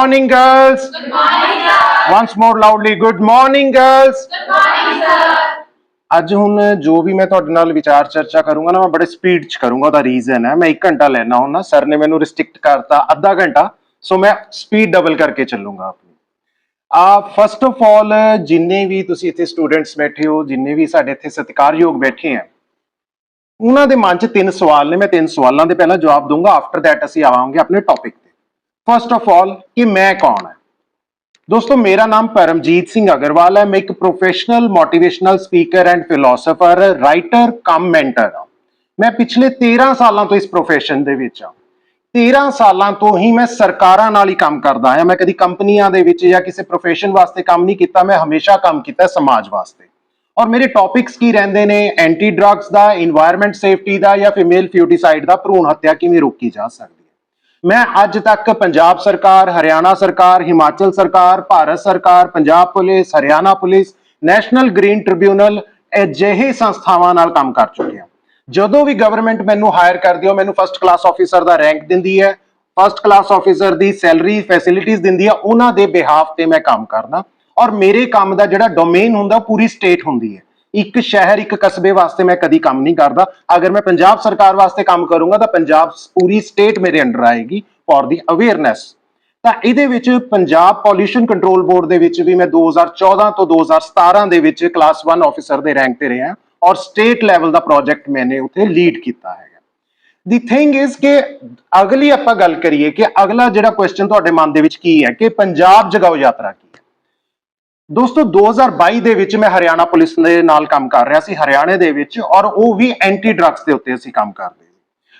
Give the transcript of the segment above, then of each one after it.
morning, girls. Good morning, sir. Once more loudly, good morning, girls. Good morning, sir. ਅੱਜ ਹੁਣ ਜੋ ਵੀ ਮੈਂ ਤੁਹਾਡੇ ਨਾਲ ਵਿਚਾਰ ਚਰਚਾ ਕਰੂੰਗਾ ਨਾ ਮੈਂ ਬੜੇ ਸਪੀਡ ਚ ਕਰੂੰਗਾ ਉਹਦਾ ਰੀਜ਼ਨ ਹੈ ਮੈਂ 1 ਘੰਟਾ ਲੈਣਾ ਹੁੰਦਾ ਸਰ ਨੇ ਮੈਨੂੰ ਰਿਸਟ੍ਰਿਕਟ ਕਰਤਾ ਅੱਧਾ ਘੰਟਾ ਸੋ ਮੈਂ ਸਪੀਡ ਡਬਲ ਕਰਕੇ ਚੱਲੂੰਗਾ ਆਪਣੀ ਆ ਫਸਟ ਆਫ ਆਲ ਜਿੰਨੇ ਵੀ ਤੁਸੀਂ ਇੱਥੇ ਸਟੂਡੈਂਟਸ ਬੈਠੇ ਹੋ ਜਿੰਨੇ ਵੀ ਸਾਡੇ ਇੱਥੇ ਸਤਿਕਾਰਯੋਗ ਬੈਠੇ ਆ ਉਹਨਾਂ ਦੇ ਮਨ 'ਚ ਤਿੰਨ ਸਵਾਲ ਨੇ ਮੈਂ ਤਿੰਨ ਸਵਾਲਾਂ ਦੇ ਪਹਿਲਾਂ ਜਵਾਬ ਦਊਂਗਾ ਆਫਟਰ ਥੈਟ ਅਸੀਂ ਆਵਾਂਗੇ ਆਪਣੇ ਟੌਪਿਕ ਤੇ ਫਸਟ ਆਫ ਆਲ ਕਿ ਮੈਂ ਕੌਣ ਹਾਂ ਦੋਸਤੋ ਮੇਰਾ ਨਾਮ ਪਰਮਜੀਤ ਸਿੰਘ ਅਗਰਵਾਲ ਹੈ ਮੈਂ ਇੱਕ professional motivational speaker and philosopher writer cum mentor ਹਾਂ ਮੈਂ ਪਿਛਲੇ 13 ਸਾਲਾਂ ਤੋਂ ਇਸ ਪ੍ਰੋਫੈਸ਼ਨ ਦੇ ਵਿੱਚ ਹਾਂ 13 ਸਾਲਾਂ ਤੋਂ ਹੀ ਮੈਂ ਸਰਕਾਰਾਂ ਨਾਲ ਹੀ ਕੰਮ ਕਰਦਾ ਹਾਂ ਮੈਂ ਕਦੀ ਕੰਪਨੀਆਂ ਦੇ ਵਿੱਚ ਜਾਂ ਕਿਸੇ ਪ੍ਰੋਫੈਸ਼ਨ ਵਾਸਤੇ ਕੰਮ ਨਹੀਂ ਕੀਤਾ ਮੈਂ ਹਮੇਸ਼ਾ ਕੰਮ ਕੀਤਾ ਸਮਾਜ ਵਾਸਤੇ ਔਰ ਮੇਰੇ ਟੌਪਿਕਸ ਕੀ ਰਹਿੰਦੇ ਨੇ ਐਂਟੀ ਡਰੱਗਸ ਦਾ এনवायरमेंट ਸੇਫਟੀ ਦਾ ਜਾਂ ਫੀਮੇਲ ਫਿਊਟੀਸਾਈਡ ਦਾ ਭਰੂਣ ਹੱਤਿਆ ਕਿਵੇਂ ਰੋਕੀ ਜਾ ਸਕਦੀ ਮੈਂ ਅੱਜ ਤੱਕ ਪੰਜਾਬ ਸਰਕਾਰ, ਹਰਿਆਣਾ ਸਰਕਾਰ, ਹਿਮਾਚਲ ਸਰਕਾਰ, ਭਾਰਤ ਸਰਕਾਰ, Punjab police, Haryana police, national green tribunal ਅਜਿਹੇ ਸੰਸਥਾਵਾਂ ਨਾਲ ਕੰਮ ਕਰ ਚੁੱਕਿਆ ਜਦੋਂ ਵੀ ਗਵਰਨਮੈਂਟ ਮੈਨੂੰ ਹਾਇਰ ਕਰਦੀ ਹੈ ਮੈਨੂੰ ਫਸਟ ਕਲਾਸ ਆਫੀਸਰ ਦਾ ਰੈਂਕ ਦਿੰਦੀ ਹੈ। ਫਸਟ ਕਲਾਸ ਆਫੀਸਰ ਦੀ ਸੈਲਰੀ ਫੈਸਿਲਿਟੀਆਂ ਦਿੰਦੀ ਹੈ। ਉਹਨਾਂ ਦੇ ਬਿਹਾਫ ਤੇ ਮੈਂ ਕੰਮ ਕਰਦਾ। ਔਰ ਮੇਰੇ ਕੰਮ ਦਾ ਜਿਹੜਾ ਡੋਮੇਨ ਹੁੰਦਾ, ਉਹ ਪੂਰੀ ਸਟੇਟ ਹੁੰਦੀ ਹੈ। ਇੱਕ ਸ਼ਹਿਰ, ਇੱਕ ਕਸਬੇ ਵਾਸਤੇ ਮੈਂ ਕਦੀ ਕੰਮ ਨਹੀਂ ਕਰਦਾ। ਅਗਰ ਮੈਂ ਪੰਜਾਬ ਸਰਕਾਰ ਵਾਸਤੇ ਕੰਮ ਕਰੂੰਗਾ, ਤਾਂ ਪੰਜਾਬ ਪੂਰੀ ਸਟੇਟ ਮੇਰੇ ਅੰਡਰ ਆਏਗੀ ਫॉर ਦੀ ਅਵੇਅਰਨੈਸ ਤਾਂ ਇਹਦੇ ਵਿੱਚ ਪੰਜਾਬ ਪੋਲਿਊਸ਼ਨ ਕੰਟਰੋਲ ਬੋਰਡ ਦੇ ਵਿੱਚ ਵੀ ਮੈਂ 2014 ਤੋਂ 2017 ਦੇ ਵਿੱਚ ਕਲਾਸ 1 ਆਫੀਸਰ ਦੇ ਰੈਂਕ ਤੇ ਰਿਹਾ ਔਰ ਸਟੇਟ ਲੈਵਲ ਦਾ ਪ੍ਰੋਜੈਕਟ ਮੈਨੇ ਉੱਥੇ ਲੀਡ ਕੀਤਾ ਹੈਗਾ। ਦੀ ਥਿੰਗ ਇਜ਼ ਕਿ ਅਗਲੀ ਆਪਾਂ ਗੱਲ ਕਰੀਏ ਕਿ ਅਗਲਾ ਜਿਹੜਾ ਕੁਐਸਚਨ ਤੁਹਾਡੇ ਮਨ ਦੇ ਵਿੱਚ ਕੀ ਹੈ ਕਿ ਪੰਜਾਬ ਜਗਾਓ ਯਾਤਰਾ ਕੀ ਦੋਸਤੋ 2022 ਦੇ ਵਿੱਚ ਮੈਂ ਹਰਿਆਣਾ ਪੁਲਿਸ ਦੇ ਨਾਲ ਕੰਮ ਕਰ ਰਿਹਾ ਸੀ, ਹਰਿਆਣੇ ਦੇ ਵਿੱਚ, ਔਰ ਉਹ ਵੀ ਐਂਟੀ ਡਰੱਗਸ ਦੇ ਉੱਤੇ ਅਸੀਂ ਕੰਮ ਕਰਦੇ ਸੀ।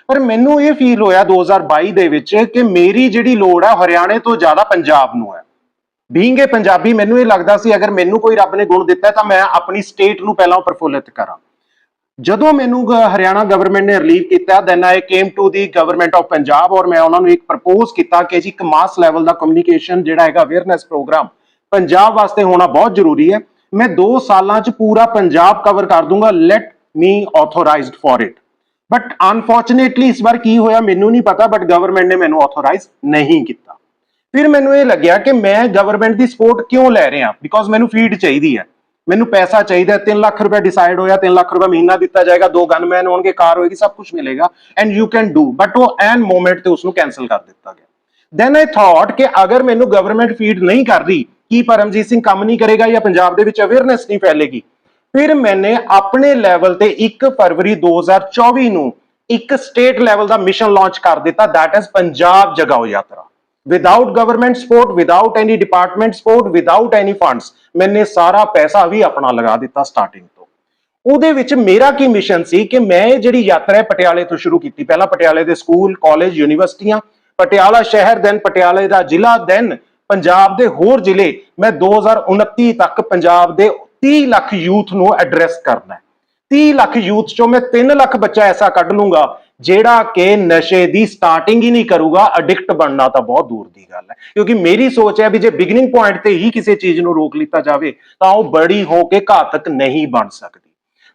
ਪਰ ਮੈਨੂੰ ਇਹ ਫੀਲ ਹੋਇਆ 2022 ਦੇ ਵਿੱਚ ਕਿ ਮੇਰੀ ਜਿਹੜੀ ਲੋੜ ਹੈ ਹਰਿਆਣੇ ਤੋਂ ਜ਼ਿਆਦਾ ਪੰਜਾਬ ਨੂੰ ਹੈ। ਬੀਇੰਗ ਏ ਪੰਜਾਬੀ, ਮੈਨੂੰ ਇਹ ਲੱਗਦਾ ਸੀ, ਅਗਰ ਮੈਨੂੰ ਕੋਈ ਰੱਬ ਨੇ ਗੁਣ ਦਿੱਤਾ ਤਾਂ ਮੈਂ ਆਪਣੀ ਸਟੇਟ ਨੂੰ ਪਹਿਲਾਂ ਪ੍ਰਫੁੱਲਿਤ ਕਰਾਂ। ਜਦੋਂ ਮੈਨੂੰ ਗ- ਹਰਿਆਣਾ ਗਵਰਨਮੈਂਟ ਨੇ ਰਿਲੀਵ ਕੀਤਾ then I came to the government of Punjab ਔਰ ਮੈਂ ਉਹਨਾਂ ਨੂੰ ਇੱਕ ਪ੍ਰਪੋਜ਼ ਕੀਤਾ ਕਿ ਜੀ ਇੱਕ ਮਾਸ ਲੈਵਲ ਦਾ ਕਮਿਊਨੀਕੇਸ਼ਨ ਜਿਹੜਾ ਹੈਗਾ ਅਵੇਅਰਨੈਸ ਪ੍ਰੋਗਰਾਮ ਪੰਜਾਬ ਵਾਸਤੇ ਹੋਣਾ ਬਹੁਤ ਜ਼ਰੂਰੀ ਹੈ। ਮੈਂ 2 ਸਾਲਾਂ 'ਚ ਪੂਰਾ ਪੰਜਾਬ ਕਵਰ ਕਰ ਦੂੰਗਾ। Let me authorized for it but unfortunately ਇਸ ਵਾਰ ਕੀ ਹੋਇਆ ਮੈਨੂੰ ਨਹੀਂ ਪਤਾ ਬਟ ਗਵਰਨਮੈਂਟ ਨੇ ਮੈਨੂੰ ਆਥੋਰਾਈਜ਼ ਨਹੀਂ ਕੀਤਾ। ਫਿਰ ਮੈਨੂੰ ਇਹ ਲੱਗਿਆ ਕਿ ਮੈਂ ਗਵਰਨਮੈਂਟ ਦੀ ਸਪੋਰਟ ਕਿਉਂ ਲੈ ਰਿਹਾ? ਬਿਕੋਜ਼ ਮੈਨੂੰ ਫੀਡ ਚਾਹੀਦੀ ਹੈ। ਮੈਨੂੰ ਪੈਸਾ ਚਾਹੀਦਾ ਹੈ। 3 ਲੱਖ ਰੁਪਏ ਡਿਸਾਈਡ ਹੋਇਆ 3 ਲੱਖ ਰੁਪਏ ਮਹੀਨਾ ਦਿੱਤਾ ਜਾਏਗਾ, ਦੋ ਗਨਮੈਨ ਹੋਣਗੇ, ਕਾਰ ਹੋਏਗੀ, ਸਭ ਕੁਝ ਮਿਲੇਗਾ। And you can do but ਉਹ ਐਨ ਮੋਮੈਂਟ ਤੇ ਉਸ ਨੂੰ ਕੈਨਸਲ ਕਰ ਦਿੱਤਾ ਗਿਆ। ਦੈਨ ਆਈ ਥਾਟ ਕਿ ਅਗਰ ਮੈਨੂੰ ਗਵਰਨਮੈਂਟ ਫੀਡ ਨਹੀਂ ਕਰ ਰਹੀ ਕੀ ਪਰਮਜੀਤ ਸਿੰਘ ਕੰਮ ਨਹੀਂ ਕਰੇਗਾ ਜਾਂ ਪੰਜਾਬ ਦੇ ਵਿੱਚ ਅਵੇਅਰਨੈਸ ਨਹੀਂ ਫੈਲੇਗੀ? ਫਿਰ ਮੈਨੇ ਆਪਣੇ ਲੈਵਲ ਤੇ 1 ਫਰਵਰੀ 2024 ਨੂੰ ਇੱਕ ਸਟੇਟ ਲੈਵਲ ਦਾ ਮਿਸ਼ਨ ਲਾਂਚ ਕਰ ਦਿੱਤਾ, that ਇਜ਼ ਪੰਜਾਬ ਜਗਾਓ ਯਾਤਰਾ। Without government support without any department support without any funds ਮੈਨੇ ਸਾਰਾ ਪੈਸਾ ਵੀ ਆਪਣਾ ਲਗਾ ਦਿੱਤਾ ਸਟਾਰਟਿੰਗ ਤੋਂ। ਉਹਦੇ ਵਿੱਚ ਮੇਰਾ ਕੀ ਮਿਸ਼ਨ ਸੀ ਕਿ ਮੈਂ ਇਹ ਜਿਹੜੀ ਯਾਤਰਾ ਹੈ ਪਟਿਆਲੇ ਤੋਂ ਸ਼ੁਰੂ ਕੀਤੀ। ਪਹਿਲਾਂ ਪਟਿਆਲੇ ਦੇ ਸਕੂਲ ਕਾਲਜ ਯੂਨੀਵਰਸਿਟੀਆਂ ਪਟਿਆਲਾ ਸ਼ਹਿਰ ਦੈਨ ਪਟਿਆਲੇ ਦਾ ਜ਼ਿਲ੍ਹਾ ਦੈਨ ਪੰਜਾਬ ਦੇ ਹੋਰ ਜ਼ਿਲ੍ਹੇ ਮੈਂ 2029 ਤੱਕ ਪੰਜਾਬ ਦੇ 30 ਲੱਖ ਯੂਥ ਨੂੰ ਐਡਰੈਸ ਕਰਨਾ ਹੈ। 30 ਲੱਖ ਯੂਥ ਚੋਂ ਮੈਂ 3 ਲੱਖ ਬੱਚਾ ਐਸਾ ਕੱਢ ਲੂੰਗਾ, ਜਿਹੜਾ ਕਿ ਨਸ਼ੇ ਦੀ ਸਟਾਰਟਿੰਗ ਹੀ ਨਹੀਂ ਕਰੂਗਾ ਐਡਿਕਟ ਬਣਨਾ ਤਾਂ ਬਹੁਤ ਦੂਰ ਦੀ ਗੱਲ ਹੈ। ਕਿਉਂਕਿ ਮੇਰੀ ਸੋਚ ਹੈ ਵੀ ਜੇ ਬਿਗਨਿੰਗ ਪੁਆਇੰਟ ਤੇ ਹੀ ਕਿਸੇ ਚੀਜ਼ ਨੂੰ ਰੋਕ ਲਿੱਤਾ ਜਾਵੇ, ਤਾਂ ਉਹ ਬੜੀ ਹੋ ਕੇ ਘਾਤਕ ਨਹੀਂ ਬਣ ਸਕਦੀ।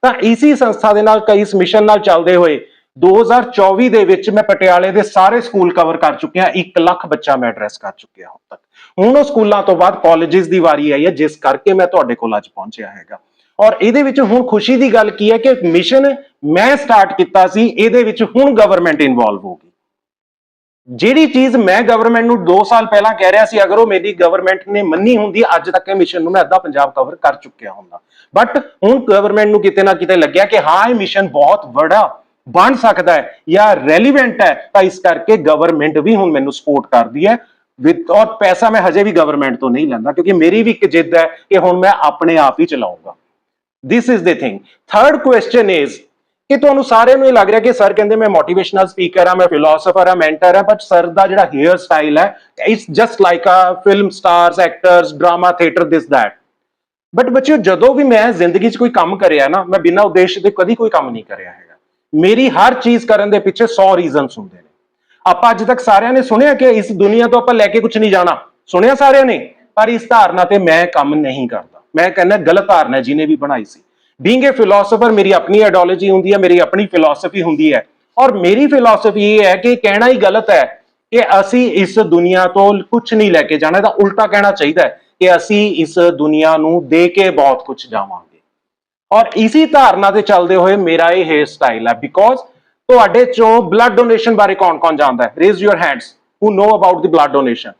ਤਾਂ ਇਸੀ ਸੰਸਥਾ ਦੇ ਨਾਲ, ਕਈ ਇਸ ਮਿਸ਼ਨ ਨਾਲ ਚੱਲਦੇ ਹੋਏ 2024 ਦੇ ਵਿੱਚ ਮੈਂ ਪਟਿਆਲੇ ਦੇ ਸਾਰੇ ਸਕੂਲ ਕਵਰ ਕਰ ਚੁੱਕਿਆ 1 ਲੱਖ ਬੱਚਾ ਮੈਂ ਐਡਰੈਸ ਕਰ ਚੁੱਕਿਆ ਹੁਣ ਤੱਕ। ਹੁਣ ਉਹ ਸਕੂਲਾਂ ਤੋਂ ਬਾਅਦ ਕਾਲਜਸ ਦੀ ਵਾਰੀ ਆਈ ਹੈ, ਜਿਸ ਕਰਕੇ ਮੈਂ ਤੁਹਾਡੇ ਕੋਲ ਅੱਜ ਪਹੁੰਚਿਆ ਹੈਗਾ। ਔਰ ਇਹਦੇ ਵਿੱਚ ਹੁਣ ਖੁਸ਼ੀ ਦੀ ਗੱਲ ਕੀ ਹੈ ਕਿ ਮਿਸ਼ਨ ਮੈਂ ਸਟਾਰਟ ਕੀਤਾ ਸੀ, ਇਹਦੇ ਵਿੱਚ ਹੁਣ ਗਵਰਨਮੈਂਟ ਇਨਵੋਲਵ ਹੋ ਗਈ। ਜਿਹੜੀ ਚੀਜ਼ ਮੈਂ ਗਵਰਨਮੈਂਟ ਨੂੰ 2 ਸਾਲ ਪਹਿਲਾਂ ਕਹਿ ਰਿਹਾ ਸੀ, ਅਗਰ ਉਹ ਮੇਰੀ ਗਵਰਨਮੈਂਟ ਨੇ ਮੰਨੀ ਹੁੰਦੀ, ਅੱਜ ਤੱਕ ਇਹ ਮਿਸ਼ਨ ਨੂੰ ਮੈਂ ਅੱਧਾ ਪੰਜਾਬ ਕਵਰ ਕਰ ਚੁੱਕਿਆ ਹੁੰਦਾ। ਬਟ ਹੁਣ ਗਵਰਨਮੈਂਟ ਨੂੰ ਕਿਤੇ ਨਾ ਕਿਤੇ ਲੱਗਿਆ ਕਿ ਹਾਂ, ਇਹ ਮਿਸ਼ਨ ਬਹੁਤ ਵੱਡਾ ਬਣ ਸਕਦਾ ਹੈ ਜਾਂ ਰੈਲੀਵੈਂਟ ਹੈ, ਤਾਂ ਇਸ ਕਰਕੇ ਗਵਰਨਮੈਂਟ ਵੀ ਹੁਣ ਮੈਨੂੰ ਸਪੋਰਟ ਕਰਦੀ ਹੈ। ਵਿਦ ਪੈਸਾ ਮੈਂ ਹਜੇ ਵੀ ਗਵਰਨਮੈਂਟ ਤੋਂ ਨਹੀਂ ਲੈਂਦਾ, ਕਿਉਂਕਿ ਮੇਰੀ ਵੀ ਇੱਕ ਜਿੱਦ ਹੈ ਕਿ ਹੁਣ ਮੈਂ ਆਪਣੇ ਆਪ ਹੀ ਚਲਾਉਂਗਾ। This is the thing. Third question is ਕਿ ਤੁਹਾਨੂੰ ਸਾਰਿਆਂ ਨੂੰ ਇਹ ਲੱਗ ਰਿਹਾ ਕਿ ਸਰ ਕਹਿੰਦੇ ਮੈਂ ਮੋਟੀਵੇਸ਼ਨਲ ਸਪੀਕਰ ਆ ਮੈਂ ਫਿਲਾਸਫਰ ਆ ਮੈਂਟਰ ਆ ਬਟ ਸਰ ਦਾ ਜਿਹੜਾ ਹੇਅਰ ਸਟਾਈਲ ਹੈ it's just like a film stars actors drama theatre this that but ਬੱਚਿਓ, ਜਦੋਂ ਵੀ ਮੈਂ ਜ਼ਿੰਦਗੀ 'ਚ ਕੋਈ ਕੰਮ ਕਰਿਆ ਨਾ, ਮੈਂ ਬਿਨਾਂ ਉਦੇਸ਼ ਦੇ ਕਦੀ ਕੋਈ ਕੰਮ ਨਹੀਂ ਕਰਿਆ ਹੈਗਾ। ਮੇਰੀ ਹਰ ਚੀਜ਼ ਕਰਨ ਦੇ ਪਿੱਛੇ 100 ਰੀਜ਼ਨਸ ਹੁੰਦੇ ਨੇ। ਆਪਾਂ ਅੱਜ ਤੱਕ ਸਾਰਿਆਂ ਨੇ ਸੁਣਿਆ ਕਿ ਇਸ ਦੁਨੀਆ ਤੋਂ ਆਪਾਂ ਲੈ ਕੇ ਕੁਝ ਨਹੀਂ ਜਾਣਾ। ਸੁਣਿਆ ਸਾਰਿਆਂ ਨੇ? ਪਰ ਇਸ ਧਾਰਨਾ ਤੇ ਮੈਂ ਕੰਮ ਨਹੀਂ ਕਰਦਾ। ਮੈਂ ਕਹਿੰਦਾ ਗਲਤ ਧਾਰਨਾ ਜਿਹਨੇ ਵੀ ਬਣਾਈ ਸੀ। ਬੀਇੰਗ ਅ ਫਿਲਾਸਫਰ ਮੇਰੀ ਆਪਣੀ ਆਈਡੀਓਲੋਜੀ ਹੁੰਦੀ ਹੈ, ਮੇਰੀ ਆਪਣੀ ਫਿਲਾਸਫੀ ਹੁੰਦੀ ਹੈ। ਔਰ ਮੇਰੀ ਫਿਲਾਸਫੀ ਇਹ ਹੈ ਕਿ ਕਹਿਣਾ ਹੀ ਗਲਤ ਹੈ ਕਿ ਅਸੀਂ ਇਸ ਦੁਨੀਆ ਤੋਂ ਕੁਝ ਨਹੀਂ ਲੈ ਕੇ ਜਾਣਾ। ਇਹਦਾ ਉਲਟਾ ਕਹਿਣਾ ਚਾਹੀਦਾ ਹੈ ਕਿ ਅਸੀਂ ਇਸ ਦੁਨੀਆ ਨੂੰ ਦੇ ਕੇ ਬਹੁਤ ਕੁਝ ਜਾਵਾਂਗੇ। ਔਰ ਇਸੀ ਧਾਰਨਾ ਤੇ ਚੱਲਦੇ ਹੋਏ ਮੇਰਾ ਇਹ ਹੇਅਰ ਸਟਾਈਲ ਹੈ। ਬਿਕੋਜ਼ ਤੁਹਾਡੇ ਚੋਂ ਬਲੱਡ ਡੋਨੇਸ਼ਨ ਬਾਰੇ ਕੌਣ-ਕੌਣ ਜਾਣਦਾ ਹੈ? Raise your hands who know about the blood donation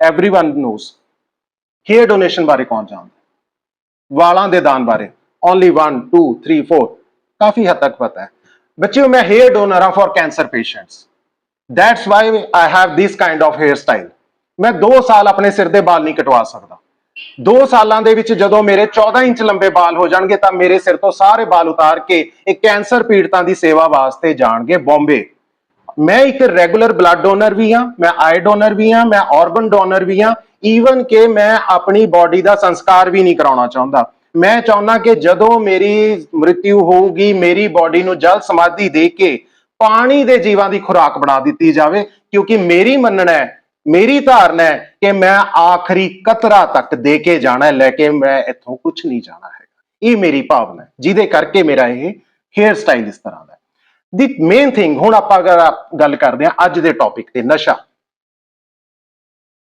everyone knows hair donation ਬਾਰੇ ਕੌਣ ਜਾਣਦਾ ਵਾਲਾਂ ਦੇ ਦਾਨ ਬਾਰੇ। ਓਨਲੀ 1 2 3 4 ਕਾਫੀ ਹੱਦ ਤੱਕ ਪਤਾ ਹੈ। ਬੱਚਿਓ, ਮੈਂ ਹੇਅਰ ਡੋਨਰ ਹਾਂ for cancer patients that's why I have this kind of hair style ਮੈਂ 2 ਸਾਲ ਆਪਣੇ ਸਿਰ ਦੇ ਵਾਲ ਨਹੀਂ ਕਟਵਾ ਸਕਦਾ। 2 ਸਾਲਾਂ ਦੇ ਵਿੱਚ ਜਦੋਂ ਮੇਰੇ 14 ਇੰਚ ਲੰਬੇ ਵਾਲ ਹੋ ਜਾਣਗੇ ਤਾਂ ਮੇਰੇ ਸਿਰ ਤੋਂ ਸਾਰੇ ਵਾਲ ਉਤਾਰ ਕੇ ਇਹ ਕੈਂਸਰ ਪੀੜਤਾਂ ਦੀ ਸੇਵਾ ਵਾਸਤੇ ਜਾਣਗੇ ਬੰਬੇ। ਮੈਂ ਇੱਕ ਰੈਗੂਲਰ ਬਲੱਡ ਡੋਨਰ ਵੀ ਹਾਂ, ਮੈਂ ਆਈ ਡੋਨਰ ਵੀ ਹਾਂ, ਮੈਂ ਆਰਗਨ ਡੋਨਰ ਵੀ ਹਾਂ, ਈਵਨ ਕਿ ਮੈਂ ਆਪਣੀ ਬਾਡੀ ਦਾ ਸੰਸਕਾਰ ਵੀ ਨਹੀਂ ਕਰਾਉਣਾ ਚਾਹੁੰਦਾ। ਮੈਂ ਚਾਹੁੰਦਾ ਕਿ ਜਦੋਂ ਮੇਰੀ ਮ੍ਰਿਤਿੂ ਹੋਊਗੀ, ਮੇਰੀ ਬਾਡੀ ਨੂੰ ਜਲ ਸਮਾਧੀ ਦੇ ਕੇ ਪਾਣੀ ਦੇ ਜੀਵਾਂ ਦੀ ਖੁਰਾਕ ਬਣਾ ਦਿੱਤੀ ਜਾਵੇ, ਕਿਉਂਕਿ ਮੇਰੀ ਮੰਨਣਾ ਹੈ ਮੇਰੀ ਧਾਰਨਾ ਹੈ ਕਿ ਮੈਂ ਆਖਰੀ ਕਤਰਾ ਤੱਕ ਦੇ ਕੇ ਜਾਣਾ ਹੈ, ਲੈ ਕੇ ਮੈਂ ਇੱਥੋਂ ਕੁਝ ਨਹੀਂ ਜਾਣਾ ਹੈਗਾ। ਇਹ ਮੇਰੀ ਭਾਵਨਾ ਹੈ, ਜਿਹਦੇ ਕਰਕੇ ਮੇਰਾ ਇਹ ਹੇਅਰ ਸਟਾਈਲ ਇਸ ਤਰ੍ਹਾਂ ਦਾ ਦੀ ਮੇਨ ਥਿੰਗ ਹੁਣ ਆਪਾਂ ਅਗਰ ਗੱਲ ਕਰਦੇ ਹਾਂ ਅੱਜ ਦੇ ਟੌਪਿਕ ਤੇ, ਨਸ਼ਾ।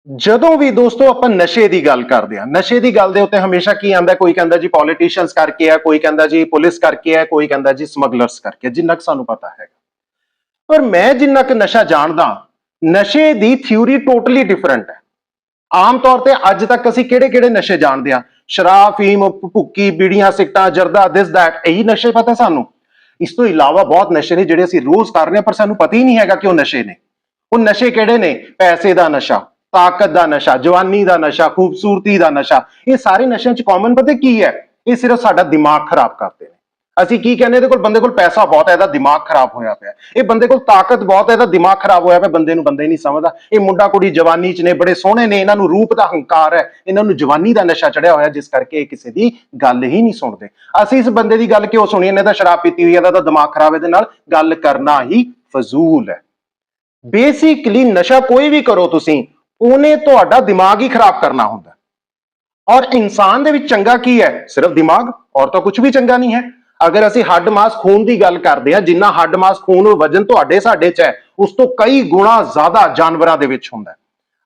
ਜਦੋਂ ਵੀ ਦੋਸਤੋ ਆਪਾਂ ਨਸ਼ੇ ਦੀ ਗੱਲ ਕਰਦੇ ਹਾਂ, ਨਸ਼ੇ ਦੀ ਗੱਲ ਦੇ ਉੱਤੇ ਹਮੇਸ਼ਾ ਕੀ ਆਂਦਾ, ਕੋਈ ਕਹਿੰਦਾ ਜੀ ਪੋਲੀਟੀਸ਼ੀਅਨਸ ਕਰਕੇ ਆ, ਕੋਈ ਕਹਿੰਦਾ ਜੀ ਪੁਲਿਸ ਕਰਕੇ ਆ, ਕੋਈ ਕਹਿੰਦਾ ਜੀ ਸਮਗਲਰਸ ਕਰਕੇ ਜਿੰਨਾ ਕੁ ਸਾਨੂੰ ਪਤਾ ਹੈਗਾ। ਪਰ ਮੈਂ ਜਿੰਨਾ ਕੁ ਨਸ਼ਾ ਜਾਣਦਾ ਨਸ਼ੇ ਦੀ ਥਿਊਰੀ ਟੋਟਲੀ ਡਿਫਰੈਂਟ ਹੈ। ਆਮ ਤੌਰ ਤੇ ਅੱਜ ਤੱਕ ਅਸੀਂ ਕਿਹੜੇ-ਕਿਹੜੇ ਨਸ਼ੇ ਜਾਣਦੇ ਆ ਸ਼ਰਾਬ, ਫੀਮ ਭੁੱਕੀ, ਬੀੜੀਆਂ, ਸਿਗਟਾਂ, ਜਰਦਾ ਦਿਸ ਦੈਟ ਇਹੀ ਨਸ਼ੇ ਪਤਾ ਸਾਨੂੰ? ਇਸ ਤੋਂ ਇਲਾਵਾ ਬਹੁਤ ਨਸ਼ੇ ਨੇ ਜਿਹੜੇ ਅਸੀਂ ਰੋਜ਼ ਕਰ ਰਹੇ ਹਾਂ, ਪਰ ਸਾਨੂੰ ਪਤਾ ਹੀ ਨਹੀਂ ਹੈਗਾ ਕਿ ਉਹ ਨਸ਼ੇ ਨੇ। ਉਹ ਨਸ਼ੇ ਕਿਹੜੇ ਨੇ? ਪੈਸੇ ਦਾ ਨਸ਼ਾ, ਤਾਕਤ ਦਾ ਨਸ਼ਾ, ਜਵਾਨੀ ਦਾ ਨਸ਼ਾ, ਖੂਬਸੂਰਤੀ ਦਾ ਨਸ਼ਾ। ਇਹ ਸਾਰੇ ਨਸ਼ਿਆਂ 'ਚ ਕਾਮਨ ਪਤਾ ਕੀ ਹੈ? ਇਹ ਸਿਰਫ ਸਾਡਾ ਦਿਮਾਗ ਖਰਾਬ ਕਰਦੇ ਨੇ। ਅਸੀਂ ਕੀ ਕਹਿੰਦੇ, ਇਹਦੇ ਕੋਲ ਬੰਦੇ ਕੋਲ ਪੈਸਾ ਬਹੁਤ ਹੈ, ਇਹਦਾ ਦਿਮਾਗ ਖਰਾਬ ਹੋਇਆ ਪਿਆ ਇਹ ਬੰਦੇ ਕੋਲ ਤਾਕਤ ਬਹੁਤ ਹੈ, ਇਹਦਾ ਦਿਮਾਗ ਖਰਾਬ ਹੋਇਆ ਪਿਆ, ਬੰਦੇ ਨੂੰ ਬੰਦੇ ਹੀ ਨਹੀਂ ਸਮਝਦਾ। ਇਹ ਮੁੰਡਾ ਕੁੜੀ ਜਵਾਨੀ 'ਚ ਨੇ, ਬੜੇ ਸੋਹਣੇ ਨੇ, ਇਹਨਾਂ ਨੂੰ ਰੂਪ ਦਾ ਹੰਕਾਰ ਹੈ, ਇਹਨਾਂ ਨੂੰ ਜਵਾਨੀ ਦਾ ਨਸ਼ਾ ਚੜਿਆ ਹੋਇਆ, ਜਿਸ ਕਰਕੇ ਇਹ ਕਿਸੇ ਦੀ ਗੱਲ ਹੀ ਨਹੀਂ ਸੁਣਦੇ। ਅਸੀਂ ਇਸ ਬੰਦੇ ਦੀ ਗੱਲ ਕਿਉਂ ਸੁਣੀ? ਇਹਨੇ ਤਾਂ ਸ਼ਰਾਬ ਪੀਤੀ ਹੋਈ ਹੈ, ਇਹਦਾ ਤਾਂ ਦਿਮਾਗ ਖਰਾਬ ਹੈ, ਇਹਦੇ ਨਾਲ ਗੱਲ ਕਰਨਾ ਹੀ ਫਜ਼ੂਲ ਹੈ। ਬੇਸਿਕਲੀ ਨਸ਼ਾ ਕੋਈ ਵੀ ਕਰੋ ਤੁਸੀਂ, ਉਹਨੇ ਤੁਹਾਡਾ ਦਿਮਾਗ ਹੀ ਖਰਾਬ ਕਰਨਾ ਹੁੰਦਾ। ਔਰ ਇਨਸਾਨ ਦੇ ਵਿੱਚ ਚੰਗਾ ਕੀ ਹੈ? ਸਿਰਫ ਦਿਮਾਗ, ਔਰ ਤਾਂ ਕੁਝ ਵੀ ਚੰਗਾ ਨਹੀਂ ਹੈ। ਅਗਰ ਅਸੀਂ ਹੱਡ ਮਾਸ ਖੂਨ ਦੀ ਗੱਲ ਕਰਦੇ ਹਾਂ, ਜਿੰਨਾ ਹੱਡ ਮਾਸ ਖੂਨ ਵਜਨ ਤੁਹਾਡੇ ਸਾਡੇ 'ਚ ਹੈ, ਉਸ ਤੋਂ ਕਈ ਗੁਣਾ ਜ਼ਿਆਦਾ ਜਾਨਵਰਾਂ ਦੇ ਵਿੱਚ ਹੁੰਦਾ ਹੈ।